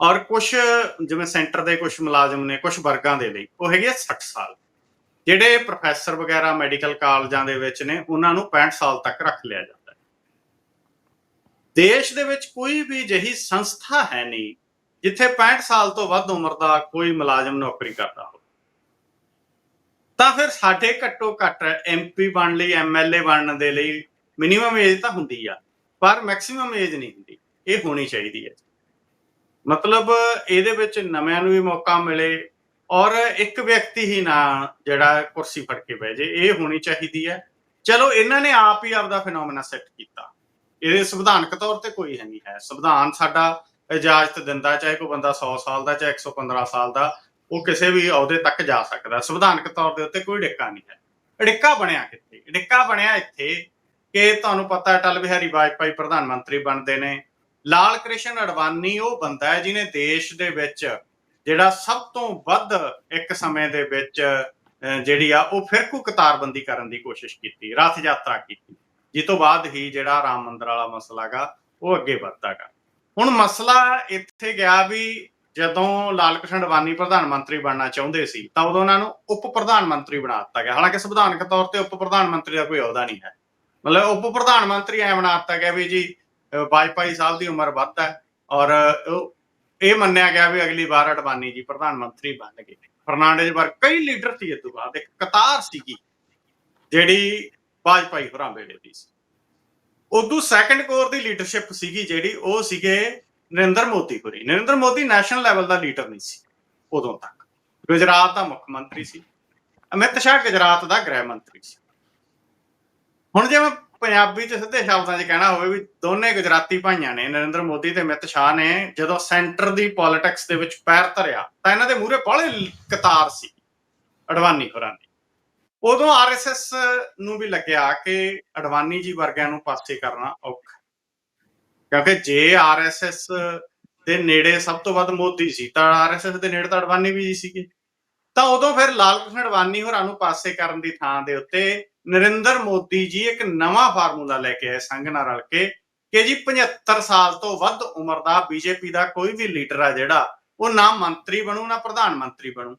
ਔਰ ਕੁਝ ਜਿਵੇਂ ਸੈਂਟਰ ਦੇ ਕੁਝ ਮੁਲਾਜ਼ਮ ਨੇ ਕੁਝ ਵਰਗਾਂ ਦੇ ਲਈ, ਉਹ ਹੈਗੇ ਆ 60 ਸਾਲ। ਜਿਹੜੇ ਪ੍ਰੋਫੈਸਰ ਵਗੈਰਾ ਮੈਡੀਕਲ ਕਾਲਜਾਂ ਦੇ ਵਿੱਚ ਨੇ, ਉਹਨਾਂ ਨੂੰ 65 ਸਾਲ ਤੱਕ ਰੱਖ ਲਿਆ ਜਾਂਦਾ ਹੈ। ਦੇਸ਼ ਦੇ ਵਿੱਚ ਕੋਈ ਵੀ ਜਹੀ ਸੰਸਥਾ ਹੈ ਨਹੀਂ, ਜਿੱਥੇ 65 ਸਾਲ ਤੋਂ ਵੱਧ ਉਮਰ ਦਾ ਕੋਈ ਮੁਲਾਜ਼ਮ ਨੌਕਰੀ ਕਰਦਾ ਹੋਵੇ। ਤਾਂ ਫਿਰ ਸਾਡੇ ਘੱਟੋ ਘੱਟ ਐਮਪੀ ਬਣ ਲਈ ਐਮਐਲਏ ਬਣਨ ਦੇ ਲਈ ਮਿਨੀਮਮ ਏਜ ਤਾਂ ਹੁੰਦੀ ਆ। ਪਰ ਮੈਕਸਿਮਮ ਏਜ ਨਹੀਂ ਹੁੰਦੀ। ਇਹ ਹੋਣੀ ਚਾਹੀਦੀ ਹੈ। ਮਤਲਬ ਇਹਦੇ ਵਿੱਚ ਨਵਿਆਂ ਨੂੰ ਵੀ ਮੌਕਾ ਮਿਲੇ ਔਰ ਇੱਕ ਵਿਅਕਤੀ ਹੀ ਨਾ ਜਿਹੜਾ ਕੁਰਸੀ ਫੜ ਕੇ ਬਹਿ ਜੇ, ਇਹ ਹੋਣੀ ਚਾਹੀਦੀ ਹੈ। ਚਲੋ, ਇਹਨਾਂ ਨੇ ਆਪ ਹੀ ਆਪਦਾ ਫੈਨੋਮੇਨਾ ਸੈੱਟ ਕੀਤਾ। ਇਹਦੇ ਸੰਵਿਧਾਨਕ ਤੌਰ ਤੇ ਕੋਈ ਹੈ ਨਹੀਂ ਹੈ। ਸੰਵਿਧਾਨ ਸਾਡਾ ਇਜਾਜ਼ਤ ਦਿੰਦਾ, ਚਾਹੇ ਕੋਈ ਬੰਦਾ 100 ਸਾਲ ਦਾ, ਚਾਹੇ 115 ਸਾਲ ਦਾ, ਉਹ ਕਿਸੇ ਵੀ ਅਹੁਦੇ ਤੱਕ ਜਾ ਸਕਦਾ। ਸੰਵਿਧਾਨਕ ਤੌਰ ਦੇ ਉੱਤੇ ਕੋਈ ਡਿੱਕਾ ਨਹੀਂ ਹੈ। ਅੜਿੱਕਾ ਬਣਿਆ ਕਿੱਥੇ? ਅੜਿੱਕਾ ਬਣਿਆ ਇੱਥੇ ਕਿ ਤੁਹਾਨੂੰ ਪਤਾ ਹੈ ਅਟਲ ਬਿਹਾਰੀ ਵਾਜਪਾਈ ਪ੍ਰਧਾਨ ਮੰਤਰੀ ਬਣਦੇ ਨੇ। ਲਾਲ ਕ੍ਰਿਸ਼ਨ ਅਡਵਾਨੀ ਉਹ ਬੰਦਾ ਹੈ ਜਿਨੇ ਦੇਸ਼ ਦੇ ਵਿੱਚ ਜਿਹੜਾ ਸਭ ਤੋਂ ਵੱਧ ਇੱਕ ਸਮੇਂ ਦੇ ਵਿੱਚ ਅਹ, ਜਿਹੜੀ ਆ ਉਹ ਫਿਰਕੂ ਕਤਾਰਬੰਦੀ ਕਰਨ ਦੀ ਕੋਸ਼ਿਸ਼ ਕੀਤੀ ਰਥ ਯਾਤਰਾ ਕੀਤੀ। ਜਿਸ ਤੋਂ ਬਾਅਦ ਹੀ ਜਿਹੜਾ ਰਾਮ ਮੰਦਿਰ ਵਾਲਾ ਮਸਲਾ ਗਾ ਉਹ ਅੱਗੇ ਵਧਦਾਗਾ ਹੁਣ ਮਸਲਾ ਇੱਥੇ ਗਿਆ ਵੀ ਜਦੋਂ ਲਾਲ ਕ੍ਰਿਸ਼ਨ ਅਡਵਾਨੀ ਪ੍ਰਧਾਨ ਮੰਤਰੀ ਬਣਨਾ ਚਾਹੁੰਦੇ ਸੀ ਤਾਂ ਉਦੋਂ ਉਹਨਾਂ ਨੂੰ ਉਪ ਪ੍ਰਧਾਨ ਮੰਤਰੀ ਬਣਾ ਦਿੱਤਾ ਗਿਆ। ਹਾਲਾਂਕਿ ਸੰਵਿਧਾਨਕ ਤੌਰ ਤੇ ਉਪ ਪ੍ਰਧਾਨ ਮੰਤਰੀ ਦਾ ਕੋਈ ਅਹੁਦਾ ਨਹੀਂ ਹੈ। ਮਤਲਬ ਉਪ ਪ੍ਰਧਾਨ ਮੰਤਰੀ ਐ ਬਣਾ ਗਿਆ ਵੀ ਜੀ ਵਾਜਪਾਈ ਸਾਹਿਬ ਦੀ ਉਮਰ ਵੱਧ ਹੈ ਔਰ ਇਹ ਮੰਨਿਆ ਗਿਆ ਵੀ ਅਗਲੀ ਵਾਰ ਅਡਵਾਨੀ ਜੀ ਪ੍ਰਧਾਨ ਮੰਤਰੀ ਬਣ ਗਏ। ਫਰਨਾਂਡੇਜ਼ ਵਰ ਕਈ ਲੀਡਰ ਸੀ ਇਸ ਤੋਂ ਬਾਅਦ। ਇੱਕ ਕਤਾਰ ਸੀਗੀ ਜਿਹੜੀ ਵਾਜਪਾਈ ਹੋਰਾਂ ਵੇਲੇ ਦੀ ਸੀ। ਉਦੋਂ ਸੈਕੰਡ ਕੋਰ ਦੀ ਲੀਡਰਸ਼ਿਪ ਸੀਗੀ ਜਿਹੜੀ, ਉਹ ਸੀਗੇ ਨਰਿੰਦਰ ਮੋਦੀ ਹੋਰੀ। ਨਰਿੰਦਰ ਮੋਦੀ ਨੈਸ਼ਨਲ ਲੈਵਲ ਦਾ ਲੀਡਰ ਨਹੀਂ ਸੀ ਉਦੋਂ ਤੱਕ। ਗੁਜਰਾਤ ਦਾ ਮੁੱਖ ਮੰਤਰੀ ਸੀ। ਅਮਿਤ ਸ਼ਾਹ ਗੁਜਰਾਤ ਦਾ ਗ੍ਰਹਿ ਮੰਤਰੀ ਸੀ। ਹੁਣ ਜੇ ਮੈਂ ਪੰਜਾਬੀ ਚ ਸਿੱਧੇ ਸ਼ਬਦਾਂ 'ਚ ਕਹਿਣਾ ਹੋਵੇ ਵੀ ਦੋਨੇ ਗੁਜਰਾਤੀ ਭਾਈਆਂ ਨੇ, ਨਰਿੰਦਰ ਮੋਦੀ ਤੇ ਅਮਿਤ ਸ਼ਾਹ ਨੇ ਜਦੋਂ ਸੈਂਟਰ ਦੀ ਪੋਲਿਟਿਕਸ ਦੇ ਵਿੱਚ ਪੈਰ ਧਰਿਆ, ਤਾਂ ਇਹਨਾਂ ਦੇ ਮੂਹਰੇ ਬਾਹਲੇ ਕਤਾਰ ਸੀ, ਅਡਵਾਨੀ ਹੋਰਾਂ ਦੀ। ਉਦੋਂ ਆਰਐਸਐਸ ਨੂੰ ਵੀ ਲੱਗਿਆ ਕਿ ਅਡਵਾਨੀ ਜੀ ਵਰਗਿਆਂ ਨੂੰ ਪਾਸੇ ਕਰਨਾ ਔਖਾ ਕਿਉਂਕਿ ਜੇ ਆਰਐਸਐਸ ਦੇ ਨੇੜੇ ਸਭ ਤੋਂ ਵੱਧ ਮੋਦੀ ਸੀ, ਤਾਂ ਆਰਐਸਐਸ ਦੇ ਨੇੜੇ ਤਾਂ ਅਡਵਾਨੀ ਵੀ ਸੀਗੇ। ਤਾਂ ਉਦੋਂ ਫਿਰ ਲਾਲ ਕ੍ਰਿਸ਼ਨ ਅਡਵਾਨੀ ਹੋਰਾਂ ਨੂੰ ਪਾਸੇ ਕਰਨ ਦੀ ਥਾਂ ਦੇ ਉੱਤੇ ਨਰਿੰਦਰ ਮੋਦੀ ਜੀ ਇੱਕ ਨਵਾਂ ਫਾਰਮੂਲਾ ਲੈ ਕੇ ਆਏ ਸੰਘ ਨਾਲ ਰਲ ਕੇ ਕਿ ਜੀ 75 ਸਾਲ ਤੋਂ ਵੱਧ ਉਮਰ ਦਾ ਬੀਜੇਪੀ ਦਾ ਕੋਈ ਵੀ ਲੀਡਰ ਆ ਜਿਹੜਾ, ਉਹ ਨਾ ਮੰਤਰੀ ਬਣੂ, ਨਾ ਪ੍ਰਧਾਨ ਮੰਤਰੀ ਬਣੂ।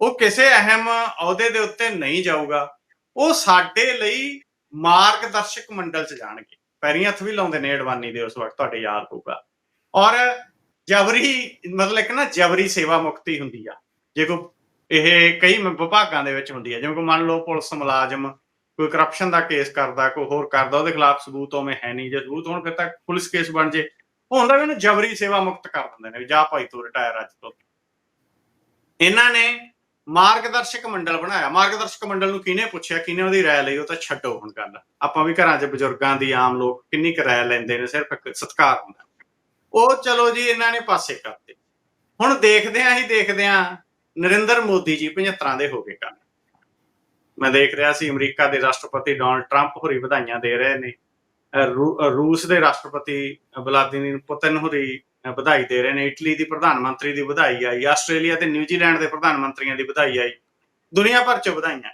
ਉਹ ਕਿਸੇ ਅਹਿਮ ਅਹੁਦੇ ਦੇ ਉੱਤੇ ਨਹੀਂ ਜਾਊਗਾ। ਉਹ ਸਾਡੇ ਲਈ ਮਾਰਗਦਰਸ਼ਕ ਮੰਡਲ 'ਚ ਜਾਣਗੇ। ਪੈਰੀਂ ਹੱਥ ਵੀ ਲਾਉਂਦੇ ਨੇ ਅਡਵਾਨੀ ਦੇ ਉਸ ਵਕਤ, ਤੁਹਾਡੇ ਯਾਦ ਹੋਊਗਾ। ਔਰ ਜਬਰੀ, ਮਤਲਬ ਇੱਕ ਨਾ ਜਬਰੀ ਸੇਵਾ ਮੁਕਤੀ ਹੁੰਦੀ ਆ। ਜੇ ਕੋਈ ਇਹ ਕਈ ਵਿਭਾਗਾਂ ਦੇ ਵਿੱਚ ਹੁੰਦੀ ਹੈ। ਜਿਵੇਂ ਕੋਈ ਮੰਨ ਲਓ ਪੁਲਿਸ ਮੁਲਾਜ਼ਮ ਕੋਈ ਕਰਪਸ਼ਨ ਦਾ ਕੇਸ ਕਰਦਾ, ਕੋਈ ਹੋਰ ਕਰਦਾ, ਉਹਦੇ ਖਿਲਾਫ ਸਬੂਤ ਉਵੇਂ ਹੈ ਨਹੀਂ। ਜੇ ਸਬੂਤ ਹੋਣ ਫਿਰ ਤਾਂ ਪੁਲਿਸ ਕੇਸ ਬਣ ਜੇ। ਉਹ ਹੁੰਦਾ ਵੀ ਇਹਨੂੰ ਜਬਰੀ ਸੇਵਾ ਮੁਕਤ ਕਰ ਦਿੰਦੇ ਨੇ ਵੀ ਜਾ ਭਾਈ ਤੂੰ ਰਿਟਾਇਰ ਅੱਜ ਤੋਂ। ਇਹਨਾਂ ਨੇ ਮਾਰਗਦਰਸ਼ਕ ਮੰਡਲ ਬਣਾਇਆ। ਮਾਰਗਦਰਸ਼ਕ ਮੰਡਲ ਨੂੰ ਕਿਹਨੇ ਪੁੱਛਿਆ? ਕਿਹਨੇ ਉਹਦੀ ਰਾਏ ਲਈ? ਉਹ ਤਾਂ ਛੱਡੋ ਹੁਣ ਗੱਲ। ਆਪਾਂ ਵੀ ਘਰਾਂ 'ਚ ਬਜ਼ੁਰਗਾਂ ਦੀ ਆਮ ਲੋਕ ਕਿੰਨੀ ਕੁ ਰਾਏ ਲੈਂਦੇ ਨੇ? ਸਿਰਫ ਇੱਕ ਸਤਿਕਾਰ ਹੁੰਦਾ। ਉਹ ਚਲੋ ਜੀ, ਇਹਨਾਂ ਨੇ ਪਾਸੇ ਕਰਤੇ। ਹੁਣ ਦੇਖਦੇ ਆਂ ਹੀ ਦੇਖਦੇ ਆਂ ਨਰਿੰਦਰ ਮੋਦੀ ਜੀ 75 ਦੇ ਹੋ ਗਏ ਕੱਲ ਮੈਂ ਦੇਖ ਰਿਹਾ ਸੀ ਅਮਰੀਕਾ ਦੇ ਰਾਸ਼ਟਰਪਤੀ ਡੋਨਲਡ ਟਰੰਪ ਹੋਰੀ ਵਧਾਈਆਂ ਦੇ ਰਹੇ ਨੇ। ਰੂਸ ਦੇ ਰਾਸ਼ਟਰਪਤੀ ਵਲਾਦੀਮੀਰ ਪੁਤਿਨ ਹੋਰੀ ਵਧਾਈ ਦੇ ਰਹੇ ਨੇ। ਇਟਲੀ ਦੀ ਪ੍ਰਧਾਨ ਮੰਤਰੀ ਦੀ ਵਧਾਈ ਆਈ, ਆਸਟ੍ਰੇਲੀਆ ਤੇ ਨਿਊਜ਼ੀਲੈਂਡ ਦੇ ਪ੍ਰਧਾਨ ਮੰਤਰੀਆਂ ਦੀ ਵਧਾਈ ਆਈ। ਦੁਨੀਆ ਭਰ ਚ ਵਧਾਈਆਂ।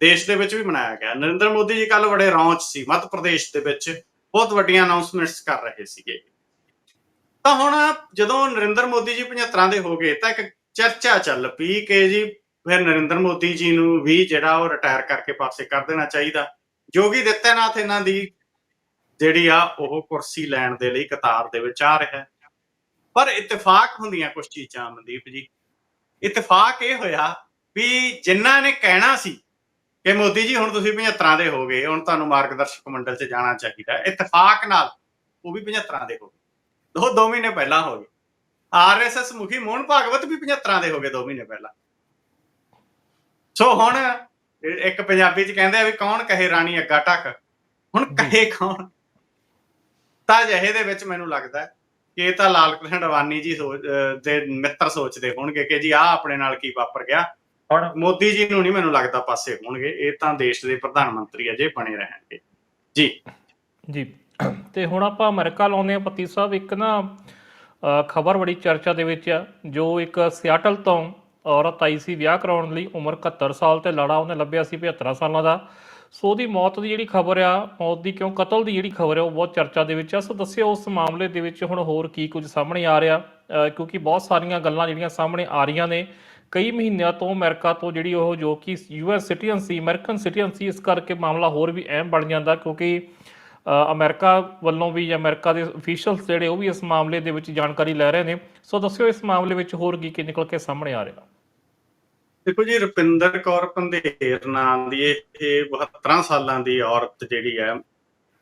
ਦੇਸ਼ ਦੇ ਵਿੱਚ ਵੀ ਮਨਾਇਆ ਗਿਆ। ਨਰਿੰਦਰ ਮੋਦੀ ਜੀ ਕੱਲ ਬੜੇ ਰੌਂਚ ਸੀ। ਮੱਧ ਪ੍ਰਦੇਸ਼ ਦੇ ਵਿੱਚ ਬਹੁਤ ਵੱਡੀਆਂ ਅਨਾਉਂਸਮੈਂਟਸ ਕਰ ਰਹੇ ਸੀਗੇ। ਤਾਂ ਹੁਣ ਜਦੋਂ ਨਰਿੰਦਰ ਮੋਦੀ ਜੀ 75 ਦੇ ਹੋ ਗਏ, ਤਾਂ ਇੱਕ ਚਰਚਾ ਚੱਲ ਪਈ ਕਿ ਜੀ ਫਿਰ ਨਰਿੰਦਰ ਮੋਦੀ ਜੀ ਨੂੰ ਵੀ ਜਿਹੜਾ ਉਹ ਰਿਟਾਇਰ ਕਰਕੇ ਪਾਸੇ ਕਰ ਦੇਣਾ ਚਾਹੀਦਾ। ਜੋਗੀ ਦਿੱਤਿਆਨਾਥ ਇਹਨਾਂ ਦੀ ਜਿਹੜੀ ਆ ਉਹ ਕੁਰਸੀ ਲੈਣ ਦੇ ਲਈ ਕਤਾਰ ਦੇ ਵਿੱਚ ਆ ਰਿਹਾ। ਪਰ ਇਤਫਾਕ ਹੁੰਦੀਆਂ ਕੁਝ ਚੀਜ਼ਾਂ, ਮਨਦੀਪ ਜੀ। ਇਤਫਾਕ ਇਹ ਹੋਇਆ ਵੀ ਜਿਨ੍ਹਾਂ ਨੇ ਕਹਿਣਾ ਸੀ ਕਿ ਮੋਦੀ ਜੀ, ਹੁਣ ਤੁਸੀਂ 75 ਦੇ ਹੋ ਗਏ, ਹੁਣ ਤੁਹਾਨੂੰ ਮਾਰਗਦਰਸ਼ਕ ਮੰਡਲ 'ਚ ਜਾਣਾ ਚਾਹੀਦਾ। ਇਤਫਾਕ ਨਾਲ ਉਹ ਵੀ 75 ਦੇ ਹੋ ਗਏ। ਦੋ ਦੋ ਮਹੀਨੇ ਪਹਿਲਾਂ ਹੋ ਗਏ। ਆਰਐਸਐਸ ਮੁਖੀ ਮੋਹਨ ਭਾਗਵਤ ਵੀ 75 ਦੇ ਹੋ ਗਏ 2 ਮਹੀਨੇ ਪਹਿਲਾਂ। ਸੋ ਹੁਣ ਇੱਕ ਪੰਜਾਬੀ ਚ ਕਹਿੰਦੇ ਆ ਵੀ ਕੌਣ ਕਹੇ ਰਾਣੀ ਅੱਗਾ ਟੱਕ ਹੁਣ ਕਹੇ ਕੌਣ? ਤਾਂ ਅਜਿਹੇ ਦੇ ਵਿੱਚ ਮੈਨੂੰ ਲੱਗਦਾ ਕਿ ਇਹ ਤਾਂ ਲਾਲ ਕ੍ਰਿਸ਼ਨ ਅਡਵਾਨੀ ਜੀ ਦੇ ਮਿੱਤਰ ਸੋਚਦੇ ਹੋਣਗੇ ਕਿ ਜੀ ਆਹ ਆਪਣੇ ਨਾਲ ਕੀ ਵਾਪਰ ਗਿਆ। ਹੁਣ ਮੋਦੀ ਜੀ ਨੂੰ ਨਹੀਂ ਮੈਨੂੰ ਲੱਗਦਾ ਪਾਸੇ ਹੋਣਗੇ। ਇਹ ਤਾਂ ਦੇਸ਼ ਦੇ ਪ੍ਰਧਾਨ ਮੰਤਰੀ ਅਜੇ ਬਣੇ ਰਹਿਣਗੇ। ਜੀ। ਜੀ। ਤੇ ਹੁਣ ਆਪਾਂ ਅਮਰੀਕਾ ਲਾਉਂਦੇ ਆ ਪਤੀ ਸਾਹਿਬ ਇੱਕ ਨਾ ਖਬਰ ਬੜੀ ਚਰਚਾ ਦੇ ਵਿੱਚ ਆ, ਜੋ ਇੱਕ ਸਿਆਟਲ ਤੋਂ ਔਰਤ ਆਈ ਸੀ ਵਿਆਹ ਕਰਾਉਣ ਲਈ ਉਮਰ 71 ਸਾਲ ਤੇ ਲੜਾ ਉਹਨੇ ਲੱਭਿਆ ਸੀ 75 ਸਾਲਾਂ ਦਾ। ਸੋ ਉਹਦੀ ਮੌਤ ਦੀ ਜਿਹੜੀ ਖਬਰ ਆ, ਮੌਤ ਦੀ ਕਿਉਂ ਕਤਲ ਦੀ ਜਿਹੜੀ ਖਬਰ ਆ, ਉਹ ਬਹੁਤ ਚਰਚਾ ਦੇ ਵਿੱਚ ਆ। ਸੋ ਦੱਸਿਓ ਉਸ ਮਾਮਲੇ ਦੇ ਵਿੱਚ ਹੁਣ ਹੋਰ ਕੀ ਕੁਝ ਸਾਹਮਣੇ ਆ ਰਿਹਾ ਕਿਉਂਕਿ ਬਹੁਤ ਸਾਰੀਆਂ ਗੱਲਾਂ ਜਿਹੜੀਆਂ ਸਾਹਮਣੇ ਆ ਰਹੀਆਂ ਨੇ। ਕਈ ਮਹੀਨਿਆਂ ਤੋਂ ਅਮਰੀਕਾ ਤੋਂ ਜਿਹੜੀ ਉਹ ਜੋ ਕਿ ਯੂਐਸ ਸਿਟੀਜ਼ਨ ਸੀ ਅਮਰੀਕਨ ਸਿਟੀਜ਼ਨ ਸੀ ਇਸ ਕਰਕੇ ਮਾਮਲਾ ਹੋਰ ਵੀ ਅਹਿਮ ਬਣ ਜਾਂਦਾ, ਕਿਉਂਕਿ ਅਮਰੀਕਾ ਵੱਲੋਂ ਵੀ ਜਾਂ ਅਮਰੀਕਾ ਦੇ ਅਫੀਸ਼ੀਅਲਸ ਜਿਹੜੇ ਉਹ ਵੀ ਇਸ ਮਾਮਲੇ ਦੇ ਵਿੱਚ ਜਾਣਕਾਰੀ ਲੈ ਰਹੇ ਨੇ। ਸੋ ਦੱਸਿਓ ਇਸ ਮਾਮਲੇ ਵਿੱਚ ਹੋਰ ਕੀ ਕੀ ਨਿਕਲ ਕੇ ਸਾਹਮਣੇ ਆ ਰਿਹਾ। ਦੇਖੋ ਜੀ, ਰੁਪਿੰਦਰ ਕੌਰ ਪੰਧੇਰ ਨਾਮ ਦੀ ਇਹ ਇਹ 72 ਸਾਲਾਂ ਦੀ ਔਰਤ ਜਿਹੜੀ ਹੈ,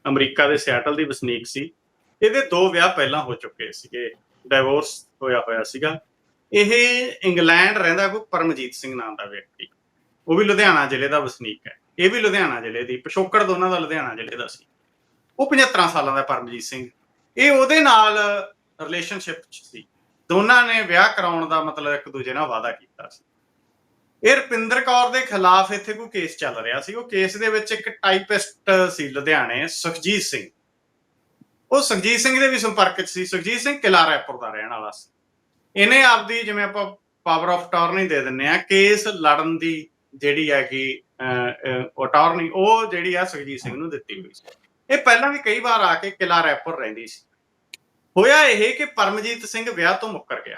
ਅਮਰੀਕਾ ਦੇ ਸਿਆਟਲ ਦੀ ਵਸਨੀਕ ਸੀ। ਇਹਦੇ ਦੋ ਵਿਆਹ ਪਹਿਲਾਂ ਹੋ ਚੁੱਕੇ ਸੀਗੇ। ਡਿਵੋਰਸ ਹੋਇਆ ਹੋਇਆ ਸੀਗਾ। ਇਹ ਇੰਗਲੈਂਡ ਰਹਿੰਦਾ ਕੋਈ ਪਰਮਜੀਤ ਸਿੰਘ ਨਾਮ ਦਾ ਵਿਅਕਤੀ। ਉਹ ਵੀ ਲੁਧਿਆਣਾ ਜ਼ਿਲ੍ਹੇ ਦਾ ਵਸਨੀਕ ਹੈ। ਇਹ ਵੀ ਲੁਧਿਆਣਾ ਜ਼ਿਲ੍ਹੇ ਦੀ, ਪਿਛੋਕੜ ਦੋਨਾਂ ਦਾ ਲੁਧਿਆਣਾ ਜ਼ਿਲ੍ਹੇ ਦਾ ਸੀ। ਉਹ 75 ਸਾਲਾਂ ਦਾ ਪਰਮਜੀਤ ਸਿੰਘ। ਇਹ ਉਹਦੇ ਨਾਲ ਰਿਲੇਸ਼ਨਸ਼ਿਪ ਸੀ। ਦੋਨਾਂ ਨੇ ਵਿਆਹ ਕਰਾਉਣ ਦਾ ਮਤਲਬ ਇੱਕ ਦੂਜੇ ਨਾਲ ਵਾਅਦਾ ਕੀਤਾ ਸੀ। ਇਹ ਰੁਪਿੰਦਰ ਕੌਰ ਦੇ ਖਿਲਾਫ ਇੱਥੇ ਕੋਈ ਕੇਸ ਚੱਲ ਰਿਹਾ ਸੀ। ਉਹ ਕੇਸ ਦੇ ਵਿੱਚ ਇੱਕ ਟਾਈਪਿਸਟ ਸੀ ਲੁਧਿਆਣੇ, ਸੁਖਜੀਤ ਸਿੰਘ। ਉਹ ਸੁਖਜੀਤ ਸਿੰਘ ਦੇ ਵੀ ਸੰਪਰਕ 'ਚ ਸੀ। ਸੁਖਜੀਤ ਸਿੰਘ ਕਿਲਾ ਰਾਏਪੁਰ ਦਾ ਰਹਿਣ ਵਾਲਾ ਸੀ। ਇਹਨੇ ਆਪਦੀ ਜਿਵੇਂ ਆਪਾਂ ਪਾਵਰ ਆਫ ਟਾਰਨੀ ਦੇ ਦਿੰਨੇ ਆ, ਕੇਸ ਲੜਨ ਦੀ ਜਿਹੜੀ ਹੈਗੀ ਅਟਾਰਨੀ ਉਹ ਜਿਹੜੀ ਆ ਸੁਖਜੀਤ ਸਿੰਘ ਨੂੰ ਦਿੱਤੀ ਹੋਈ ਸੀ। ਇਹ ਪਹਿਲਾਂ ਵੀ ਕਈ ਵਾਰ ਆ ਕੇ ਕਿਲਾ ਰਾਏਪੁਰ ਰਹਿੰਦੀ ਸੀ। ਹੋਇਆ ਇਹ ਕਿ ਪਰਮਜੀਤ ਸਿੰਘ ਵਿਆਹ ਤੋਂ ਮੁੱਕਰ ਗਿਆ।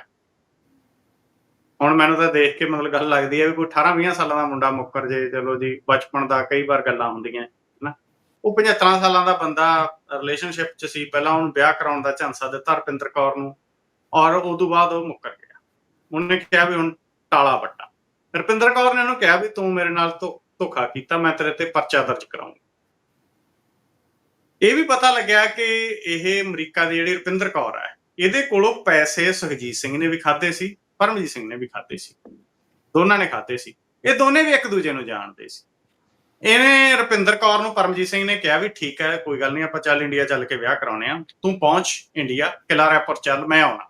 ਹੁਣ ਮੈਨੂੰ ਤਾਂ ਦੇਖ ਕੇ ਮਤਲਬ ਗੱਲ ਲੱਗਦੀ ਹੈ ਵੀ ਕੋਈ 18 20 ਸਾਲਾਂ ਦਾ ਮੁੰਡਾ ਮੁੱਕਰ ਜੇ, ਚਲੋ ਜੀ, ਬਚਪਨ ਦਾ ਕਈ ਵਾਰ ਗੱਲਾਂ ਹੁੰਦੀਆਂ, ਹਨਾ। ਉਹ 75 ਸਾਲਾਂ ਦਾ ਬੰਦਾ ਰਿਲੇਸ਼ਨਸ਼ਿਪ 'ਚ ਸੀ, ਪਹਿਲਾਂ ਉਹਨੂੰ ਵਿਆਹ ਕਰਾਉਣ ਦਾ ਝਾਂਸਾ ਦਿੱਤਾ ਰਪਿੰਦਰ ਕੌਰ ਨੂੰ, ਔਰ ਉਸ ਤੋਂ ਬਾਅਦ ਉਹ ਮੁੱਕਰ ਗਿਆ। ਉਹਨੇ ਕਿਹਾ ਵੀ ਹੁਣ ਟਾਲਾ ਵੱਟਾ। ਰਪਿੰਦਰ ਕੌਰ ਨੇ ਉਹਨੂੰ ਕਿਹਾ ਵੀ ਤੂੰ ਮੇਰੇ ਨਾਲ ਧੋ- ਧੋਖਾ ਕੀਤਾ, ਮੈਂ ਤੇਰੇ ਤੇ ਪਰਚਾ ਦਰਜ ਕਰਾਉਂਗੀ ਇਹ ਵੀ ਪਤਾ ਲੱਗਿਆ ਕਿ ਇਹ ਅਮਰੀਕਾ ਦੇ ਜਿਹੜੇ ਰੁਪਿੰਦਰ ਕੌਰ ਹੈ ਇਹਦੇ ਕੋਲੋਂ ਪੈਸੇ ਸੁਖਜੀਤ ਸਿੰਘ ਨੇ ਵੀ ਖਾਦੇ ਸੀ, ਪਰਮਜੀਤ ਸਿੰਘ ਨੇ ਵੀ ਖਾਦੇ ਸੀ, ਦੋਨਾਂ ਨੇ ਖਾਦੇ ਸੀ। ਇਹ ਦੋਨੇ ਵੀ ਇੱਕ ਦੂਜੇ ਨੂੰ ਜਾਣਦੇ ਸੀ। ਇਹਨੇ ਰੁਪਿੰਦਰ ਕੌਰ ਨੂੰ ਪਰਮਜੀਤ ਸਿੰਘ ਨੇ ਕਿਹਾ ਵੀ ਠੀਕ ਹੈ, ਕੋਈ ਗੱਲ ਨਹੀਂ, ਆਪਾਂ ਚੱਲ ਇੰਡੀਆ ਚੱਲ ਕੇ ਵਿਆਹ ਕਰਾਉਣੇ ਆ। ਤੂੰ ਪਹੁੰਚ ਇੰਡੀਆ, ਕਿਲਾ ਰੈਪਰ ਚੱਲ, ਮੈਂ ਆਉਣਾ।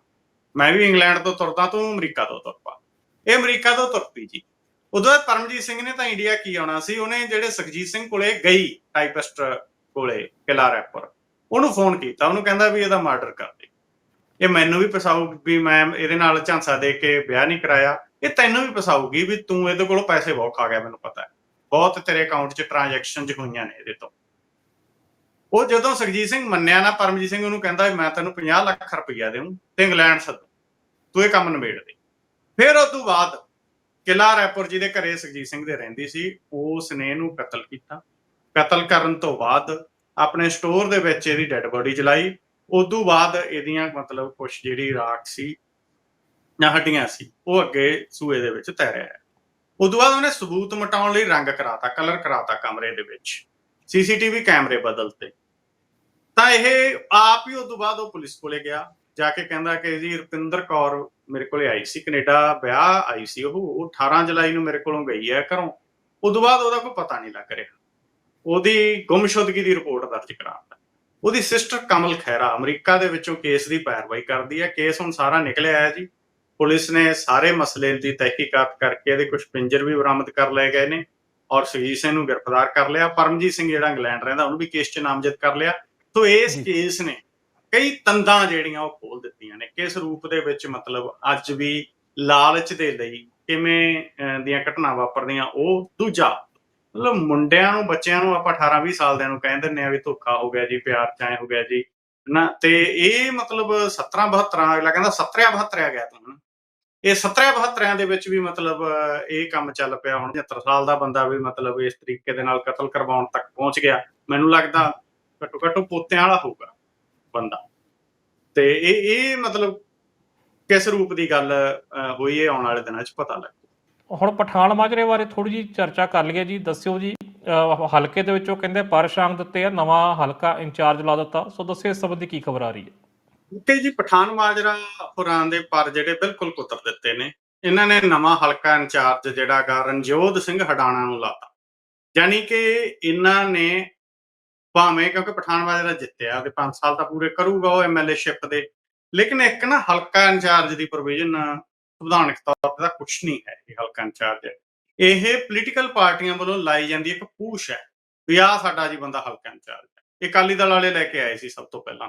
ਮੈਂ ਵੀ ਇੰਗਲੈਂਡ ਤੋਂ ਤੁਰਦਾ, ਤੂੰ ਅਮਰੀਕਾ ਤੋਂ ਤੁਰ ਪਾ। ਇਹ ਅਮਰੀਕਾ ਤੋਂ ਤੁਰਪੀ ਜੀ। ਉਦੋਂ ਬਾਅਦ ਪਰਮਜੀਤ ਸਿੰਘ ਨੇ ਤਾਂ ਇੰਡੀਆ ਕੀ ਆਉਣਾ ਸੀ, ਉਹਨੇ ਜਿਹੜੇ ਸੁਖਜੀਤ ਸਿੰਘ ਕੋਲੇ ਗਈ ਟਾਈਪਿਸਟ ਕੋਲੇ ਕਿਲਾ ਰੈਪਰ। ਉਹਨੂੰ ਫੋਨ ਕੀਤਾ, ਉਹਨੂੰ ਕਹਿੰਦਾ ਵੀ ਇਹਦਾ ਮਰਡਰ ਕਰ ਦੇ। ਇਹ ਮੈਨੂੰ ਵੀ ਫਸਾਊ ਵੀ ਮੈਂ ਇਹਦੇ ਨਾਲ ਝਾਂਸਾ ਦੇ ਕੇ ਵਿਆਹ ਨਹੀਂ ਕਰਾਇਆ। ਇਹ ਤੈਨੂੰ ਵੀ ਪਸਾਊਗੀ ਵੀ ਤੂੰ ਇਹਦੇ ਕੋਲੋਂ ਪੈਸੇ ਬਹੁਤ ਖਾ ਗਿਆ, ਮੈਨੂੰ ਪਤਾ ਹੈ। ਬਹੁਤ ਤੇਰੇ ਅਕਾਊਂਟ 'ਚ ਟ੍ਰਾਂਜੈਕਸ਼ਨਸ ਹੋਈਆਂ ਨੇ ਇਹਦੇ ਤੋਂ। ਉਹ ਜਦੋਂ ਸੁਖਜੀਤ ਸਿੰਘ ਮੰਨਿਆ ਨਾ, ਪਰਮਜੀਤ ਸਿੰਘ ਉਹਨੂੰ ਕਹਿੰਦਾ ਮੈਂ ਤੈਨੂੰ 50 ਲੱਖ ਰੁਪਈਆ ਦੇਵਾਂ ਤੇ ਇੰਗਲੈਂਡ ਸੱਦ। ਤੂੰ ਇਹ ਕੰਮ ਨਿਬੇੜ ਦੇ। ਫਿਰ ਉਸ ਤੋਂ ਬਾਅਦ ਕਿਲਾ ਰੈਪੁਰ ਜੀ ਦੇ ਘਰੇ ਸੁਖਜੀਤ ਸਿੰਘ ਦੇ ਰਹਿੰਦੀ ਸੀ, ਉਸ ਨੇ ਇਹਨੂੰ ਕਤਲ ਕੀਤਾ। ਕਤਲ ਕਰਨ ਤੋਂ ਬਾਅਦ ਆਪਣੇ ਸਟੋਰ ਦੇ ਵਿੱਚ ਇਹਦੀ ਡੈੱਡ ਬੋਡੀ ਚਲਾਈ। ਉਦੋਂ ਬਾਅਦ ਇਹਦੀਆਂ ਮਤਲਬ ਕੁਝ ਜਿਹੜੀ ਰਾਖ ਸੀ ਜਾਂ ਹੱਡੀਆਂ ਸੀ, ਉਹ ਅੱਗੇ ਸੂਏ ਦੇ ਵਿੱਚ ਤੈਰਿਆ ਹੈ। ਉਦੋਂ ਬਾਅਦ ਉਹਨੇ ਸਬੂਤ ਮਟਾਉਣ ਲਈ ਰੰਗ ਕਰਾਤਾ ਕਲਰ ਕਰਾਤਾ ਕਮਰੇ ਦੇ ਵਿੱਚ ਸੀਸੀਟੀਵੀ ਕੈਮਰੇ ਬਦਲਤੇ ਤਾਂ। ਇਹ ਆਪ ਹੀ ਉਦੋਂ ਬਾਅਦ ਉਹ ਪੁਲਿਸ ਕੋਲੇ ਗਿਆ, ਜਾ ਕੇ ਕਹਿੰਦਾ ਕਿ ਜੀ, ਰੁਪਿੰਦਰ ਕੌਰ ਮੇਰੇ ਕੋਲੇ ਆਈ ਸੀ ਕੈਨੇਡਾ, ਵਿਆਹ ਆਈ ਸੀ ਉਹ ਉਹ 18 ਜੁਲਾਈ ਨੂੰ ਮੇਰੇ ਕੋਲੋਂ ਗਈ ਹੈ ਘਰੋਂ। ਉਦੋਂ ਬਾਅਦ ਉਹਦਾ ਕੋਈ ਪਤਾ ਨਹੀਂ ਲੱਗ ਰਿਹਾ। ਉਹਦੀ ਗੁੰਮਸ਼ੁਦਗੀ ਦੀ ਰਿਪੋਰਟ ਦਰਜ ਕਰਾਤਾ ਉਹਦੀ ਸਿਸਟਰ ਕਮਲ ਖੈਰਾ ਅਮਰੀਕਾ ਦੇ ਵਿੱਚੋਂ ਕੇਸ ਦੀ ਪੈਰਵਾਈ ਕਰਦੀ ਹੈ ਕੇਸ ਹੁਣ ਸਾਰਾ ਨਿਕਲਿਆ ਹੈ ਜੀ। ਪੁਲਿਸ ਨੇ ਸਾਰੇ ਮਸਲੇ ਦੀ ਤਹਿਕੀਕਾਤ ਕਰਕੇ ਇਹਦੇ ਕੁਝ ਪਿੰਜਰ ਵੀ ਬਰਾਮਦ ਕਰ ਲਏ ਗਏ ਨੇ ਔਰ ਸੁਜੀਤ ਸਿੰਘ ਨੂੰ ਗ੍ਰਿਫਤਾਰ ਕਰ ਲਿਆ। ਪਰਮਜੀਤ ਸਿੰਘ ਜਿਹੜਾ ਇੰਗਲੈਂਡ ਰਹਿੰਦਾ ਉਹਨੂੰ ਵੀ ਕੇਸ 'ਚ ਨਾਮਜ਼ਦ ਕਰ ਲਿਆ। ਸੋ ਇਸ। ਕੇਸ ਨੇ ਕਈ ਤੰਦਾਂ ਜਿਹੜੀਆਂ ਉਹ ਖੋਲ ਦਿੱਤੀਆਂ ਨੇ। ਕਿਸ ਰੂਪ ਦੇ ਵਿੱਚ ਮਤਲਬ ਅੱਜ ਵੀ ਲਾਲਚ ਦੇ ਲਈ ਕਿਵੇਂ ਦੀਆਂ ਘਟਨਾ ਵਾਪਰਦੀਆਂ ਉਹ ਦੂਜਾ ਮਤਲਬ ਮੁੰਡਿਆਂ ਨੂੰ, ਬੱਚਿਆਂ ਨੂੰ ਆਪਾਂ 18 20 ਸਾਲ ਦਿਆਂ ਨੂੰ ਕਹਿ ਦਿੰਦੇ ਆ ਵੀ ਧੋਖਾ ਹੋ ਗਿਆ ਜੀ, ਪਿਆਰ ਚ ਹੋ ਗਿਆ ਜੀ ਨਾ ਤੇ ਇਹ ਮਤਲਬ 17 72 ਅਗਲਾ ਕਹਿੰਦਾ 17 72 ਆ ਗਿਆ ਤੂੰ ਇਹ 17 72 ਦੇ ਵਿੱਚ ਵੀ ਮਤਲਬ ਇਹ ਕੰਮ ਚੱਲ ਪਿਆ ਹੁਣ 75 ਸਾਲ ਦਾ ਬੰਦਾ ਵੀ ਮਤਲਬ ਇਸ ਤਰੀਕੇ ਦੇ ਨਾਲ ਕਤਲ ਕਰਵਾਉਣ ਤੱਕ ਪਹੁੰਚ ਗਿਆ। ਮੈਨੂੰ ਲੱਗਦਾ ਘੱਟੋ ਘੱਟ ਉਹ ਪੋਤਿਆਂ ਵਾਲਾ ਹੋਊਗਾ ਬੰਦਾ। ਤੇ ਇਹ ਇਹ ਮਤਲਬ ਕਿਸ ਰੂਪ ਦੀ ਗੱਲ ਹੋਈ ਹੈ ਆਉਣ ਵਾਲੇ ਦਿਨਾਂ 'ਚ ਪਤਾ ਲੱਗ। ਹੁਣ ਪਠਾਨ ਮਾਜਰੇ ਬਾਰੇ ਥੋੜੀ ਜੀ ਚਰਚਾ ਕਰ ਲਈਏ ਜੀ, ਦੱਸਿਓ ਜੀ ਹਲਕੇ ਦੇ ਵਿੱਚੋਂ ਕਹਿੰਦੇ ਪਰਸ਼ਾਂਗ ਦਿੱਤੇ ਆ ਨਵਾਂ ਹਲਕਾ ਇੰਚਾਰਜ ਲਾ ਦਿੱਤਾ, ਸੋ ਦੱਸਿਓ ਇਸ ਸੰਬੰਧੀ ਕੀ ਖਬਰ ਆ ਰਹੀ ਹੈ? ਤੇ ਜੀ, ਪਠਾਨ ਮਾਜਰਾ ਹੁਰਾਂ ਦੇ ਪਰ ਜਿਹੜੇ ਬਿਲਕੁਲ ਕੁਤਰ ਦਿੱਤੇ ਨੇ, ਇਹਨਾਂ ਨੇ ਨਵਾਂ ਹਲਕਾ ਇੰਚਾਰਜ ਜਿਹੜਾ ਗਾ ਰਣਜੋਧ ਸਿੰਘ ਹਡਾਣਾ ਨੂੰ ਲਾਤਾ। ਯਾਨੀ ਕਿ ਇਹਨਾਂ ਨੇ ਭਾਵੇਂ ਕਿਉਂਕਿ ਪਠਾਨ ਮਾਜਰਾ ਜਿੱਤਿਆ ਤੇ 5 ਸਾਲ ਤਾਂ ਪੂਰੇ ਕਰੂਗਾ ਉਹ ਐਮਐਲਏ ਸ਼ਿਪ ਦੇ, ਲੇਕਿਨ ਇੱਕ ਨਾ ਹਲਕਾ ਇੰਚਾਰਜ ਦੀ ਪ੍ਰੋਵੀਜ਼ਨ ਸੰਵਿਧਾਨਕ ਤੌਰ ਤੇ ਤਾਂ ਕੁਝ ਨਹੀਂ ਹੈ ਇਹ ਹਲਕਾ ਇੰਚਾਰਜ। ਇਹ ਪੋਲੀਟੀਕਲ ਪਾਰਟੀਆਂ ਵੱਲੋਂ ਲਾਈ ਜਾਂਦੀ ਇੱਕ ਪੂਛ ਹੈ ਵੀ ਆਹ ਸਾਡਾ ਜੀ ਬੰਦਾ ਹਲਕਾ ਇੰਚਾਰਜ ਹੈ। ਇਹ ਅਕਾਲੀ ਦਲ ਵਾਲੇ ਲੈ ਕੇ ਆਏ ਸੀ ਸਭ ਤੋਂ ਪਹਿਲਾਂ।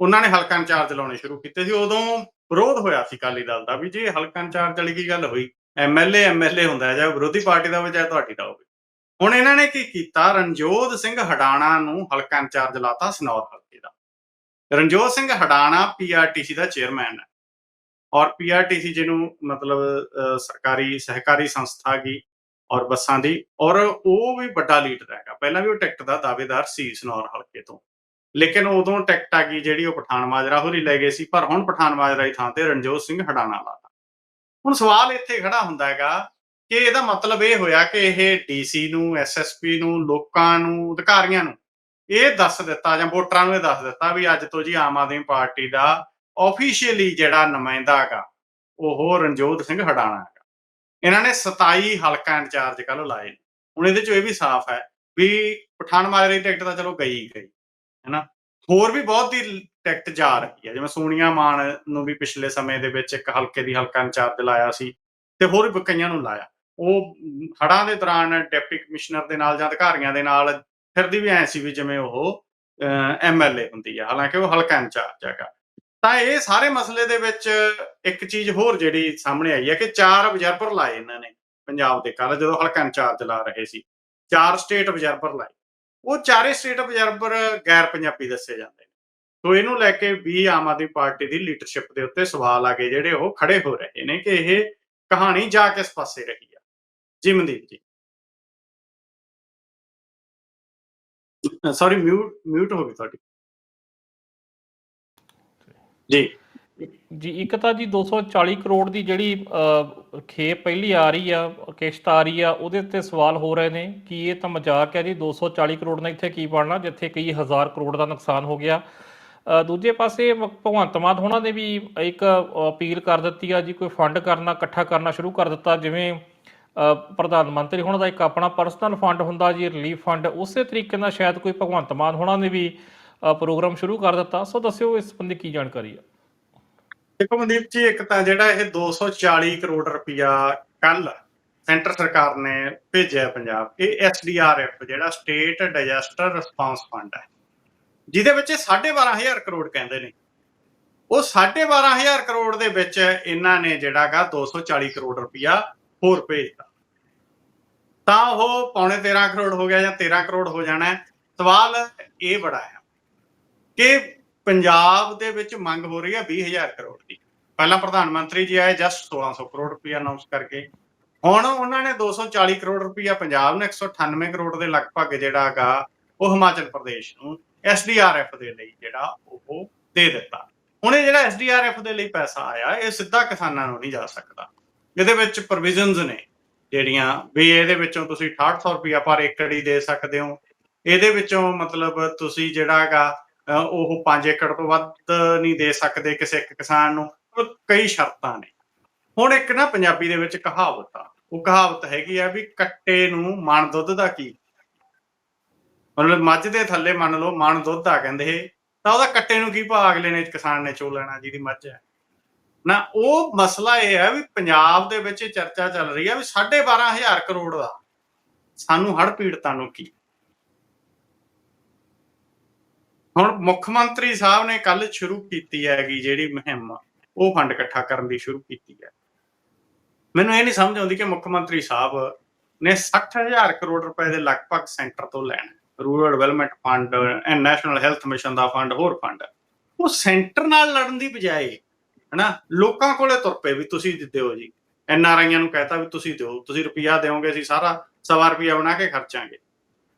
ਉਹਨਾਂ ਨੇ ਹਲਕਾ ਇੰਚਾਰਜ ਲਾਉਣੇ ਸ਼ੁਰੂ ਕੀਤੇ ਸੀ। ਉਦੋਂ ਵਿਰੋਧ ਹੋਇਆ ਸੀ ਅਕਾਲੀ ਦਲ ਦਾ ਵੀ ਜੇ ਹਲਕਾ ਇੰਚਾਰਜ ਵਾਲੀ ਕੀ ਗੱਲ ਹੋਈ? ਐਮਐਲਏ ਐਮਐਲਏ ਹੁੰਦਾ ਹੈ ਜਾਂ ਵਿਰੋਧੀ ਪਾਰਟੀ ਦਾ ਹੋਵੇ, ਚਾਹੇ ਤੁਹਾਡੀ ਦਾ ਹੋਵੇ। ਹੁਣ ਇਹਨਾਂ ਨੇ ਕੀ ਕੀਤਾ? ਰਣਜੋਤ ਸਿੰਘ ਹਡਾਣਾ ਨੂੰ ਹਲਕਾ ਇੰਚਾਰਜ ਲਾਤਾ ਸਨੌਰ ਹਲਕੇ ਦਾ। ਰਣਜੋਤ ਸਿੰਘ ਹਡਾਣਾ ਪੀਆਰਟੀਸੀ ਦਾ ਚੇਅਰਮੈਨ ਹੈ। ਔਰ ਪੀਆਰਟੀਸੀ ਜਿਹਨੂੰ ਮਤਲਬ ਸਰਕਾਰੀ ਸਹਿਕਾਰੀ ਸੰਸਥਾ ਕੀ ਔਰ ਬੱਸਾਂ ਦੀ, ਔਰ ਉਹ ਵੀ ਵੱਡਾ ਲੀਡਰ ਹੈਗਾ। ਪਹਿਲਾਂ ਵੀ ਉਹ ਟਿਕਟ ਦਾ ਦਾਅਵੇਦਾਰ ਸੀ ਸਨੌਰ ਹਲਕੇ ਤੋਂ। ਲੇਕਿਨ ਉਦੋਂ ਟਿਕਟ ਆ ਗਈ ਜਿਹੜੀ ਉਹ ਪਠਾਨ ਮਾਜਰਾ ਹੋਰੀ ਲੈ ਗਏ ਸੀ, ਪਰ ਹੁਣ ਪਠਾਨ ਮਾਜਰਾ ਦੀ ਥਾਂ ਤੇ ਰਣਜੋਤ ਸਿੰਘ ਹਡਾਣਾ ਲਾਤਾ ਹੁਣ ਸਵਾਲ ਇੱਥੇ ਖੜਾ ਹੁੰਦਾ ਹੈਗਾ ਕਿ ਇਹਦਾ ਮਤਲਬ ਇਹ ਹੋਇਆ ਕਿ ਇਹ ਡੀਸੀ ਨੂੰ ਐਸਐਸਪੀ ਨੂੰ, ਲੋਕਾਂ ਨੂੰ, ਅਧਿਕਾਰੀਆਂ ਨੂੰ ਇਹ ਦੱਸ ਦਿੱਤਾ ਜਾਂ ਵੋਟਰਾਂ ਨੂੰ ਇਹ ਦੱਸ ਦਿੱਤਾ ਵੀ ਅੱਜ ਤੋਂ ਜੀ ਆਮ ਆਦਮੀ ਪਾਰਟੀ ਦਾ ਆਫੀਸ਼ੀਅਲੀ ਜਿਹੜਾ ਨੁਮਾਇੰਦਾ ਹੈਗਾ, ਉਹ ਰਣਜੋਤ ਸਿੰਘ ਹਡਾਣਾ ਹੈਗਾ। ਇਹਨਾਂ ਨੇ 27 ਹਲਕਾ ਇੰਚਾਰਜ ਕੱਲ ਲਾਏ ਹੁਣ ਇਹਦੇ ਚੋਂ ਇਹ ਵੀ ਸਾਫ਼ ਹੈ ਵੀ ਪਠਾਨ ਮਾਜਰੇ ਦੀ ਟਿਕਟ ਤਾਂ ਚਲੋ ਗਈ ਗਈ, ਹੈਨਾ? ਹੋਰ ਵੀ ਬਹੁਤ ਦੀ ਟਿਕਟ ਜਾ ਰਹੀ ਹੈ। ਜਿਵੇਂ ਸੋਨੀਆ ਮਾਨ ਨੂੰ ਵੀ ਪਿਛਲੇ ਸਮੇਂ ਦੇ ਵਿੱਚ ਇੱਕ ਹਲਕੇ ਦੀ ਹਲਕਾ ਇੰਚਾਰਜ ਲਾਇਆ ਸੀ ਤੇ ਹੋਰ ਵੀ ਕਈਆਂ ਨੂੰ ਲਾਇਆ। ਉਹ ਹੜਾਂ ਦੇ ਦੌਰਾਨ ਡਿਪਟੀ ਕਮਿਸ਼ਨਰ ਦੇ ਨਾਲ ਜਾਂ ਅਧਿਕਾਰੀਆਂ ਦੇ ਨਾਲ ਫਿਰਦੀ ਵੀ ਐ ਸੀ ਵੀ ਜਿਵੇਂ ਉਹ ਐਮਐਲਏ ਹੁੰਦੀ ਹੈ ਹਾਲਾਂਕਿ ਉਹ ਹਲਕਾ ਇੰਚਾਰਜ ਹੈਗਾ। ਤਾਂ ਇਹ ਸਾਰੇ ਮਸਲੇ ਦੇ ਵਿੱਚ ਇੱਕ ਚੀਜ਼ ਹੋਰ ਜਿਹੜੀ ਸਾਹਮਣੇ ਆਈ ਹੈ ਕਿ ਚਾਰ ਅਬਜ਼ਰਵਰ ਲਾਏ ਇਹਨਾਂ ਨੇ ਪੰਜਾਬ ਦੇ ਕੱਲ ਜਦੋਂ ਹਲਕਾ ਇੰਚਾਰਜ ਲਾ ਰਹੇ ਸੀ। ਚਾਰ ਸਟੇਟ ਅਬਜ਼ਰਵਰ ਲਾਏ। ਉਹ ਚਾਰੇ ਸਟੇਟ ਅਬਜ਼ਰਵਰ ਗੈਰ ਪੰਜਾਬੀ ਦੱਸੇ ਜਾਂਦੇ ਨੇ। ਸੋ ਇਹਨੂੰ ਲੈ ਕੇ ਵੀ ਆਮ ਆਦਮੀ ਪਾਰਟੀ ਦੀ ਲੀਡਰਸ਼ਿਪ ਦੇ ਉੱਤੇ ਸਵਾਲ ਆ ਗਏ ਜਿਹੜੇ ਉਹ ਖੜੇ ਹੋ ਰਹੇ ਨੇ ਕਿ ਇਹ ਕਹਾਣੀ ਜਾ ਕਿਸ ਪਾਸੇ ਰਹੀ ਆ। ਜੀ। ਮਨਦੀਪ ਜੀ ਸੌਰੀ ਮਿਊਟ ਮਿਊਟ ਹੋ ਗਈ ਤੁਹਾਡੀ। ਜੀ। ਜੀ ਇੱਕ ਤਾਂ ਜੀ 240 ਕਰੋੜ ਦੀ ਜਿਹੜੀ ਖੇਪ ਪਹਿਲੀ ਆ ਰਹੀ ਆ ਕਿਸ਼ਤ ਆ ਰਹੀ ਆ ਉਹਦੇ ਉੱਤੇ ਸਵਾਲ ਹੋ ਰਹੇ ਨੇ ਕਿ ਇਹ ਤਾਂ ਮਜ਼ਾਕ ਹੈ ਜੀ 240 ਕਰੋੜ ਨਾਲ ਇੱਥੇ ਕੀ ਬਣਨਾ ਜਿੱਥੇ ਕਈ ਹਜ਼ਾਰ ਕਰੋੜ ਦਾ ਨੁਕਸਾਨ ਹੋ ਗਿਆ। ਦੂਜੇ ਪਾਸੇ ਭਗਵੰਤ ਮਾਨ ਹੋਣਾ ਨੇ ਵੀ ਇੱਕ ਅਪੀਲ ਕਰ ਦਿੱਤੀ ਆ ਜੀ ਕੋਈ ਫੰਡ ਕਰਨਾ ਇਕੱਠਾ ਕਰਨਾ ਸ਼ੁਰੂ ਕਰ ਦਿੱਤਾ ਜਿਵੇਂ ਅ, ਪ੍ਰਧਾਨ ਮੰਤਰੀ ਹੋਣਾ ਦਾ ਇੱਕ ਆਪਣਾ ਪਰਸਨਲ ਫੰਡ ਹੁੰਦਾ ਜੀ ਰਿਲੀਫ ਫੰਡ ਉਸੇ ਤਰੀਕੇ ਨਾਲ ਸ਼ਾਇਦ ਕੋਈ ਭਗਵੰਤ ਮਾਨ ਹੋਣਾ ਨੇ ਵੀ ਪ੍ਰੋਗਰਾਮ ਸ਼ੁਰੂ ਕਰ ਦਿੱਤਾ। ਸੋ ਦੱਸਿਓ ਇਸ ਸੰਬੰਧੀ ਕੀ ਜਾਣਕਾਰੀ ਆ ਦੇਖੋ ਮਨਦੀਪ ਜੀ, ਇੱਕ ਤਾਂ ਜਿਹੜਾ ਇਹ 240 ਕਰੋੜ ਰੁਪਇਆ ਕੱਲ ਸੈਂਟਰ ਸਰਕਾਰ ਨੇ ਭੇਜਿਆ ਪੰਜਾਬ, ਇਹ ਐਸਡੀਆਰਐਫ ਜਿਹੜਾ ਸਟੇਟ ਡਿਜ਼ਾਸਟਰ ਰਿਸਪਾਂਸ ਫੰਡ ਹੈ। ਜਿਹਦੇ ਵਿੱਚ 12500 ਕਰੋੜ ਕਹਿੰਦੇ ਨੇ। ਉਹ 12500 ਕਰੋੜ ਦੇ ਵਿੱਚ ਇਹਨਾਂ ਨੇ ਜਿਹੜਾਗਾ 240 ਕਰੋੜ ਰੁਪਇਆ ਹੋਰ ਭੇਜਤਾ। ਤਾਂ ਉਹ ਪੌਣੇ 13 ਕਰੋੜ ਹੋ ਗਿਆ ਜਾਂ 13 ਕਰੋੜ ਹੋ ਜਾਣਾ ਸਵਾਲ ਇਹ ਬੜਾ ਹੈ ਕਿ ਪੰਜਾਬ ਦੇ ਵਿੱਚ ਮੰਗ ਹੋ ਰਹੀ ਹੈ 20000 ਕਰੋੜ ਦੀ। ਪਹਿਲਾਂ ਪ੍ਰਧਾਨ ਮੰਤਰੀ ਜੀ ਆਏ, ਜਸਟ 1600 ਕਰੋੜ ਰੁਪਇਆ ਅਨਾਉਂਸ ਕਰਕੇ। ਹੁਣ ਉਹਨਾਂ ਨੇ 240 ਕਰੋੜ ਰੁਪਇਆ ਪੰਜਾਬ ਨੂੰ 198 ਕਰੋੜ ਦੇ ਲਗਭਗ ਜਿਹੜਾ ਹੈਗਾ, ਉਹ ਹਿਮਾਚਲ ਪ੍ਰਦੇਸ਼ ਨੂੰ ਐਸਡੀਆਰਐਫ ਦੇ ਲਈ ਜਿਹੜਾ ਉਹ ਦੇ ਦਿੱਤਾ। ਹੁਣ ਇਹ ਜਿਹੜਾ ਐਸਡੀਆਰਐਫ ਦੇ ਲਈ ਪੈਸਾ ਆਇਆ, ਇਹ ਸਿੱਧਾ ਕਿਸਾਨਾਂ ਨੂੰ ਨਹੀਂ ਜਾ ਸਕਦਾ। ਇਹਦੇ ਵਿੱਚ ਪ੍ਰੋਵੀਜ਼ਨਸ ਨੇ ਜਿਹੜੀਆਂ, ਵੀ ਇਹਦੇ ਵਿੱਚੋਂ ਤੁਸੀਂ 6800 ਰੁਪਇਆ ਪਰ ਏਕੜ ਹੀ ਦੇ ਸਕਦੇ ਹੋ। ਇਹਦੇ ਵਿੱਚੋਂ ਮਤਲਬ ਤੁਸੀਂ ਜਿਹੜਾ ਹੈਗਾ ਉਹ 5 ਏਕੜ ਤੋਂ ਵੱਧ ਨਹੀਂ ਦੇ ਸਕਦੇ ਕਿਸੇ ਇੱਕ ਕਿਸਾਨ ਨੂੰ। ਕਈ ਸ਼ਰਤਾਂ ਨੇ। ਹੁਣ ਇੱਕ ਨਾ ਪੰਜਾਬੀ ਦੇ ਵਿੱਚ ਕਹਾਵਤ ਆ। ਉਹ ਕਹਾਵਤ ਹੈਗੀ ਆ ਵੀ ਕੱਟੇ ਨੂੰ ਮਣ ਦੁੱਧ ਦਾ ਕੀ? ਮਤਲਬ ਮੱਝ ਦੇ ਥੱਲੇ ਮੰਨ ਲਓ ਮਣ ਦੁੱਧ ਆ ਕਹਿੰਦੇ ਤਾਂ ਉਹਦਾ ਕੱਟੇ ਨੂੰ ਕੀ ਭਾਅ ਅਗਲੇ ਨੇ ਕਿਸਾਨ ਨੇ ਚੋ ਲੈਣਾ ਜਿਹਦੀ ਮੱਝ ਹੈ। ਨਾ ਉਹ ਮਸਲਾ ਇਹ ਹੈ ਵੀ ਪੰਜਾਬ ਦੇ ਵਿੱਚ ਚਰਚਾ ਚੱਲ ਰਹੀ ਹੈ ਵੀ 12500 ਕਰੋੜ ਦਾ। ਸਾਨੂੰ ਹੜ ਪੀੜਤਾਂ ਨੂੰ ਕੀ? ਹੁਣ ਮੁੱਖ ਮੰਤਰੀ ਸਾਹਿਬ ਨੇ ਕੱਲ ਸ਼ੁਰੂ ਕੀਤੀ ਹੈਗੀ ਜਿਹੜੀ ਮੁਹਿੰਮ, ਉਹ ਫੰਡ ਇਕੱਠਾ ਕਰਨ ਦੀ ਸ਼ੁਰੂ ਕੀਤੀ ਹੈ। ਮੈਨੂੰ ਇਹ ਨਹੀਂ ਸਮਝ ਆਉਂਦੀ ਕਿ ਮੁੱਖ ਮੰਤਰੀ ਸਾਹਿਬ ਨੇ 60000 ਕਰੋੜ ਰੁਪਏ ਦੇ ਲਗਭਗ ਸੈਂਟਰ ਤੋਂ ਲੈਣਾ rural development fund and national health mission the fund, ਹੋਰ ਫੰਡ। ਉਹ ਸੈਂਟਰ ਨਾਲ ਲੜਨ ਦੀ ਬਜਾਏ, ਹਨਾ, ਲੋਕਾਂ ਕੋਲੇ ਤੁਰ ਪਏ ਵੀ ਤੁਸੀਂ ਦਿਓ ਜੀ। ਐਨ ਆਰ ਆਈਆਂ ਨੂੰ ਕਹਤਾ ਵੀ ਤੁਸੀਂ ਦਿਓ, ਤੁਸੀਂ ਰੁਪਿਆ ਦਿਓਗੇ ਅਸੀਂ ਸਾਰਾ ਸਵਾ ਰੁਪਈਆ ਬਣਾ ਕੇ ਖਰਚਾਂਗੇ।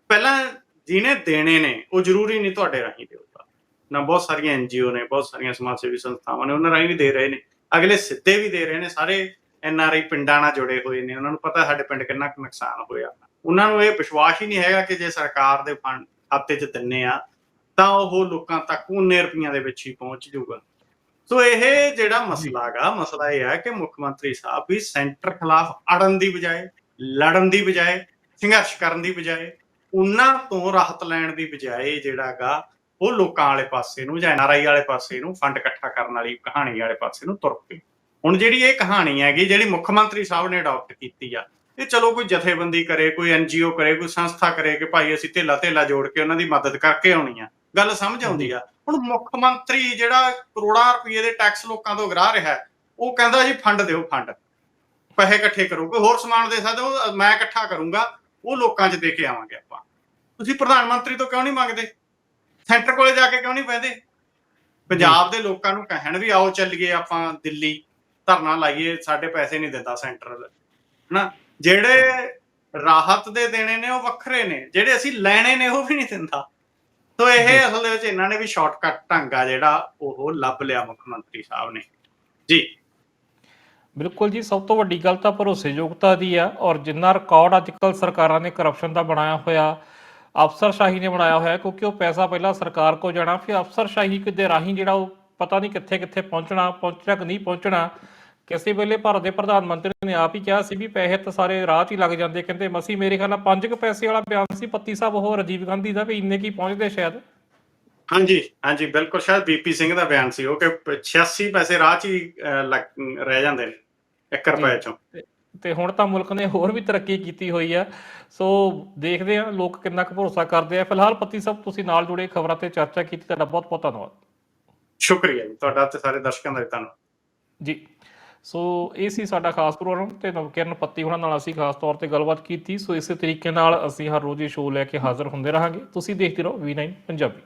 ਪਹਿਲਾਂ ਜਿਹਨੇ ਦੇਣੇ ਨੇ, ਉਹ ਜ਼ਰੂਰੀ ਨਹੀਂ ਤੁਹਾਡੇ ਰਾਹੀਂ ਦੇਊਗਾ ਨਾ ਬਹੁਤ ਸਾਰੀਆਂ ਐਨਜੀਓ ਨੇ, ਬਹੁਤ ਸਾਰੀਆਂ ਸਮਾਜ ਸੇਵੀ ਸੰਸਥਾਵਾਂ ਨੇ, ਉਹਨਾਂ ਰਾਹੀਂ ਵੀ ਦੇ ਰਹੇ ਨੇ। ਅਗਲੇ ਸਿੱਧੇ ਵੀ ਦੇ ਰਹੇ ਨੇ, ਸਾਰੇ ਐਨ ਪਿੰਡਾਂ ਨਾਲ ਜੁੜੇ ਹੋਏ ਨੇ, ਉਹਨਾਂ ਨੂੰ ਪਤਾ ਸਾਡੇ ਪਿੰਡ ਕਿੰਨਾ ਕੁ ਨੁਕਸਾਨ ਹੋਇਆ। ਉਹਨਾਂ ਨੂੰ ਇਹ ਵਿਸ਼ਵਾਸ ਹੀ ਨਹੀਂ ਹੈਗਾ ਕਿ ਜੇ ਸਰਕਾਰ ਦੇ ਫੰਡ ਖਾਤੇ 'ਚ ਦਿੰਨੇ ਆ, ਤਾਂ ਉਹ ਲੋਕਾਂ ਤੱਕ ਉਹਨੇ ਰੁਪਈਆਂ ਦੇ ਵਿੱਚ ਹੀ ਪਹੁੰਚ ਜਾਊਗਾ। ਸੋ ਇਹ ਜਿਹੜਾ ਮਸਲਾ ਹੈਗਾ, ਮਸਲਾ ਇਹ ਹੈ ਕਿ ਮੁੱਖ ਮੰਤਰੀ ਸਾਹਿਬ ਵੀ ਸੈਂਟਰ ਖਿਲਾਫ ਅੜਨ ਦੀ ਬਜਾਏ, ਲੜਨ ਦੀ ਬਜਾਏ, ਸੰਘਰਸ਼ ਕਰਨ ਦੀ ਬਜਾਏ ਉਹਨਾਂ ਤੋਂ ਰਾਹਤ ਲੈਣ ਦੀ ਬਜਾਏ ਜਿਹੜਾ ਹੈਗਾ ਉਹ ਲੋਕਾਂ ਵਾਲੇ ਪਾਸੇ ਨੂੰ ਜਾਂ ਐਨਆਰਆਈ ਵਾਲੇ ਪਾਸੇ ਨੂੰ ਫੰਡ ਇਕੱਠਾ ਕਰਨ ਵਾਲੀ ਕਹਾਣੀ ਵਾਲੇ ਪਾਸੇ ਨੂੰ ਤੁਰ ਪਏ। ਹੁਣ ਜਿਹੜੀ ਇਹ ਕਹਾਣੀ ਹੈਗੀ, ਜਿਹੜੀ ਮੁੱਖ ਮੰਤਰੀ ਸਾਹਿਬ ਨੇ ਅਡਾਪਟ ਕੀਤੀ ਆ, ਇਹ ਚਲੋ ਕੋਈ ਜਥੇਬੰਦੀ ਕਰੇ, ਕੋਈ ਐਨਜੀਓ ਕਰੇ, ਕੋਈ ਸੰਸਥਾ ਕਰੇ ਕਿ ਭਾਈ ਅਸੀਂ ਢੇਲਾ ਢੇਲਾ ਜੋੜ ਕੇ ਉਹਨਾਂ ਦੀ ਮਦਦ ਕਰਕੇ ਆਉਣੀ ਆ। ਗੱਲ ਸਮਝ ਆਉਂਦੀ ਆ। ਹੁਣ ਮੁੱਖ ਮੰਤਰੀ ਜਿਹੜਾ ਕਰੋੜਾਂ ਰੁਪਏ ਦੇ ਟੈਕਸ ਲੋਕਾਂ ਤੋਂ ਗਰਾ ਰਿਹਾ ਉਹ ਕਹਿੰਦਾ ਜੀ ਫੰਡ ਦਿਓ, ਫੰਡ। ਪੈਸੇ ਇਕੱਠੇ ਕਰੋ, ਕੋਈ ਹੋਰ ਸਮਾਨ ਦੇ ਸਕਦੇ ਹੋ, ਮੈਂ ਇਕੱਠਾ ਕਰੂੰਗਾ। ਉਹ ਲੋਕਾਂ 'ਚ ਦੇ ਕੇ ਆਵਾਂਗੇ ਆਪਾਂ। ਤੁਸੀਂ ਪ੍ਰਧਾਨ ਮੰਤਰੀ ਤੋਂ ਕਿਉਂ ਨਹੀਂ ਮੰਗਦੇ? ਸੈਂਟਰ ਕੋਲੇ ਜਾ ਕੇ ਕਿਉਂ ਨਹੀਂ ਬਹਿੰਦੇ? ਪੰਜਾਬ ਦੇ ਲੋਕਾਂ ਨੂੰ ਕਹਿਣ ਵੀ ਆਓ ਚੱਲੀਏ ਆਪਾਂ ਦਿੱਲੀ ਧਰਨਾ ਲਾਈਏ ਸਾਡੇ ਪੈਸੇ ਨਹੀਂ ਦਿੰਦਾ ਸੈਂਟਰ। ਹਨਾ? ਜਿਹੜੇ ਰਾਹਤ ਦੇ ਦੇਣੇ ਨੇ ਉਹ ਵੱਖਰੇ ਨੇ। ਜਿਹੜੇ ਅਸੀਂ ਲੈਣੇ ਨੇ ਉਹ ਵੀ ਨਹੀਂ ਦਿੰਦਾ। ਸੋ ਇਹ। ਅਸਲ ਦੇ ਵਿੱਚ ਇਹਨਾਂ ਨੇ ਵੀ ਸ਼ਾਰਟਕਟ ਢੰਗ ਆ ਜਿਹੜਾ ਉਹ ਲੱਭ ਲਿਆ ਮੁੱਖ ਮੰਤਰੀ ਸਾਹਿਬ ਨੇ। ਜੀ। ਬਿਲਕੁਲ ਜੀ, ਸਭ ਤੋਂ ਵੱਡੀ ਗੱਲ ਤਾਂ ਭਰੋਸੇਯੋਗਤਾ ਦੀ ਆ ਔਰ ਜਿੰਨਾ ਰਿਕਾਰਡ ਅੱਜਕੱਲ ਸਰਕਾਰਾਂ ਨੇ ਕਰਪਸ਼ਨ ਦਾ ਬਣਾਇਆ ਹੋਇਆ, ਅਫਸਰਸ਼ਾਹੀ ਨੇ ਬਣਾਇਆ ਹੋਇਆ, ਕਿਉਂਕਿ ਉਹ ਪੈਸਾ ਪਹਿਲਾਂ ਸਰਕਾਰ ਕੋ ਜਾਣਾ, ਫਿਰ ਅਫਸਰਸ਼ਾਹੀ ਦੇ ਰਾਹੀਂ ਜਿਹੜਾ ਉਹ ਪਤਾ ਨਹੀਂ ਕਿੱਥੇ ਕਿੱਥੇ ਪਹੁੰਚਣਾ ਪਹੁੰਚਣਾ ਕਿ ਨਹੀਂ ਪਹੁੰਚਣਾ, ਕਿਸੇ ਵੇਲੇ ਭਾਰਤ ਦੇ ਪ੍ਰਧਾਨ ਮੰਤਰੀ ਨੇ ਆਪ ਹੀ ਕਿਹਾ ਸੀ ਵੀ ਪੈਸੇ ਤਾਂ ਸਾਰੇ ਰਾਹ 'ਚ ਹੀ ਲੱਗ ਜਾਂਦੇ, ਕਹਿੰਦੇ ਮਸੀ ਮੇਰੇ ਖਿਆਲ ਨਾਲ ਪੰਜ ਕੁ ਪੈਸੇ ਵਾਲਾ ਬਿਆਨ ਸੀ, ਪੱਤੀ ਸਾਹਿਬ ਉਹ ਰਾਜੀਵ ਗਾਂਧੀ ਦਾ ਵੀ ਇੰਨੇ ਕੀ ਪਹੁੰਚਦੇ ਸ਼ਾਇਦ? ਹਾਂਜੀ ਹਾਂਜੀ, ਬਿਲਕੁਲ, ਸ਼ਾਇਦ ਬੀਪੀ ਸਿੰਘ ਦਾ ਬਿਆਨ ਸੀ, ਉਹ ਕਿ 86 ਪੈਸੇ ਰਾਹ 'ਚ ਹੀ ਰਹਿ ਜਾਂਦੇ ਨੇ। 1 ਰੁਪਏ ਚੋਂ ਤੇ ਹੁਣ ਤਾਂ ਮੁਲਕ ਨੇ ਹੋਰ ਵੀ ਤਰੱਕੀ ਕੀਤੀ ਹੋਈ ਆ। ਸੋ ਦੇਖਦੇ ਆ ਲੋਕ ਕਿੰਨਾ ਕੁ ਭਰੋਸਾ ਕਰਦੇ ਆ। ਫਿਲਹਾਲ ਪੱਤੀ ਸਾਹਿਬ ਤੁਸੀਂ ਨਾਲ ਜੁੜੇ ਖਬਰਾਂ ਤੇ ਚਰਚਾ ਕੀਤੀ ਤੁਹਾਡਾ ਬਹੁਤ ਬਹੁਤ ਧੰਨਵਾਦ। ਸ਼ੁਕਰੀਆ ਜੀ ਤੁਹਾਡਾ ਤੇ ਸਾਰੇ ਦਰਸ਼ਕਾਂ ਦਾ ਧੰਨਵਾਦ। ਜੀ। ਸੋ ਇਹ ਸੀ ਸਾਡਾ ਖਾਸ ਪ੍ਰੋਗਰਾਮ ਤੇ ਨਵਕਿਰਨ ਪੱਤੀ ਉਹਨਾਂ ਨਾਲ ਅਸੀਂ ਖਾਸ ਤੌਰ ਤੇ ਗੱਲਬਾਤ ਕੀਤੀ। ਸੋ ਇਸੇ ਤਰੀਕੇ ਨਾਲ ਅਸੀਂ ਹਰ ਰੋਜ਼ ਇਹ ਸ਼ੋਅ ਲੈ ਕੇ ਹਾਜ਼ਰ ਹੁੰਦੇ ਰਹਾਂਗੇ। ਤੁਸੀਂ ਦੇਖਦੇ ਰਹੋ V9 ਪੰਜਾਬੀ।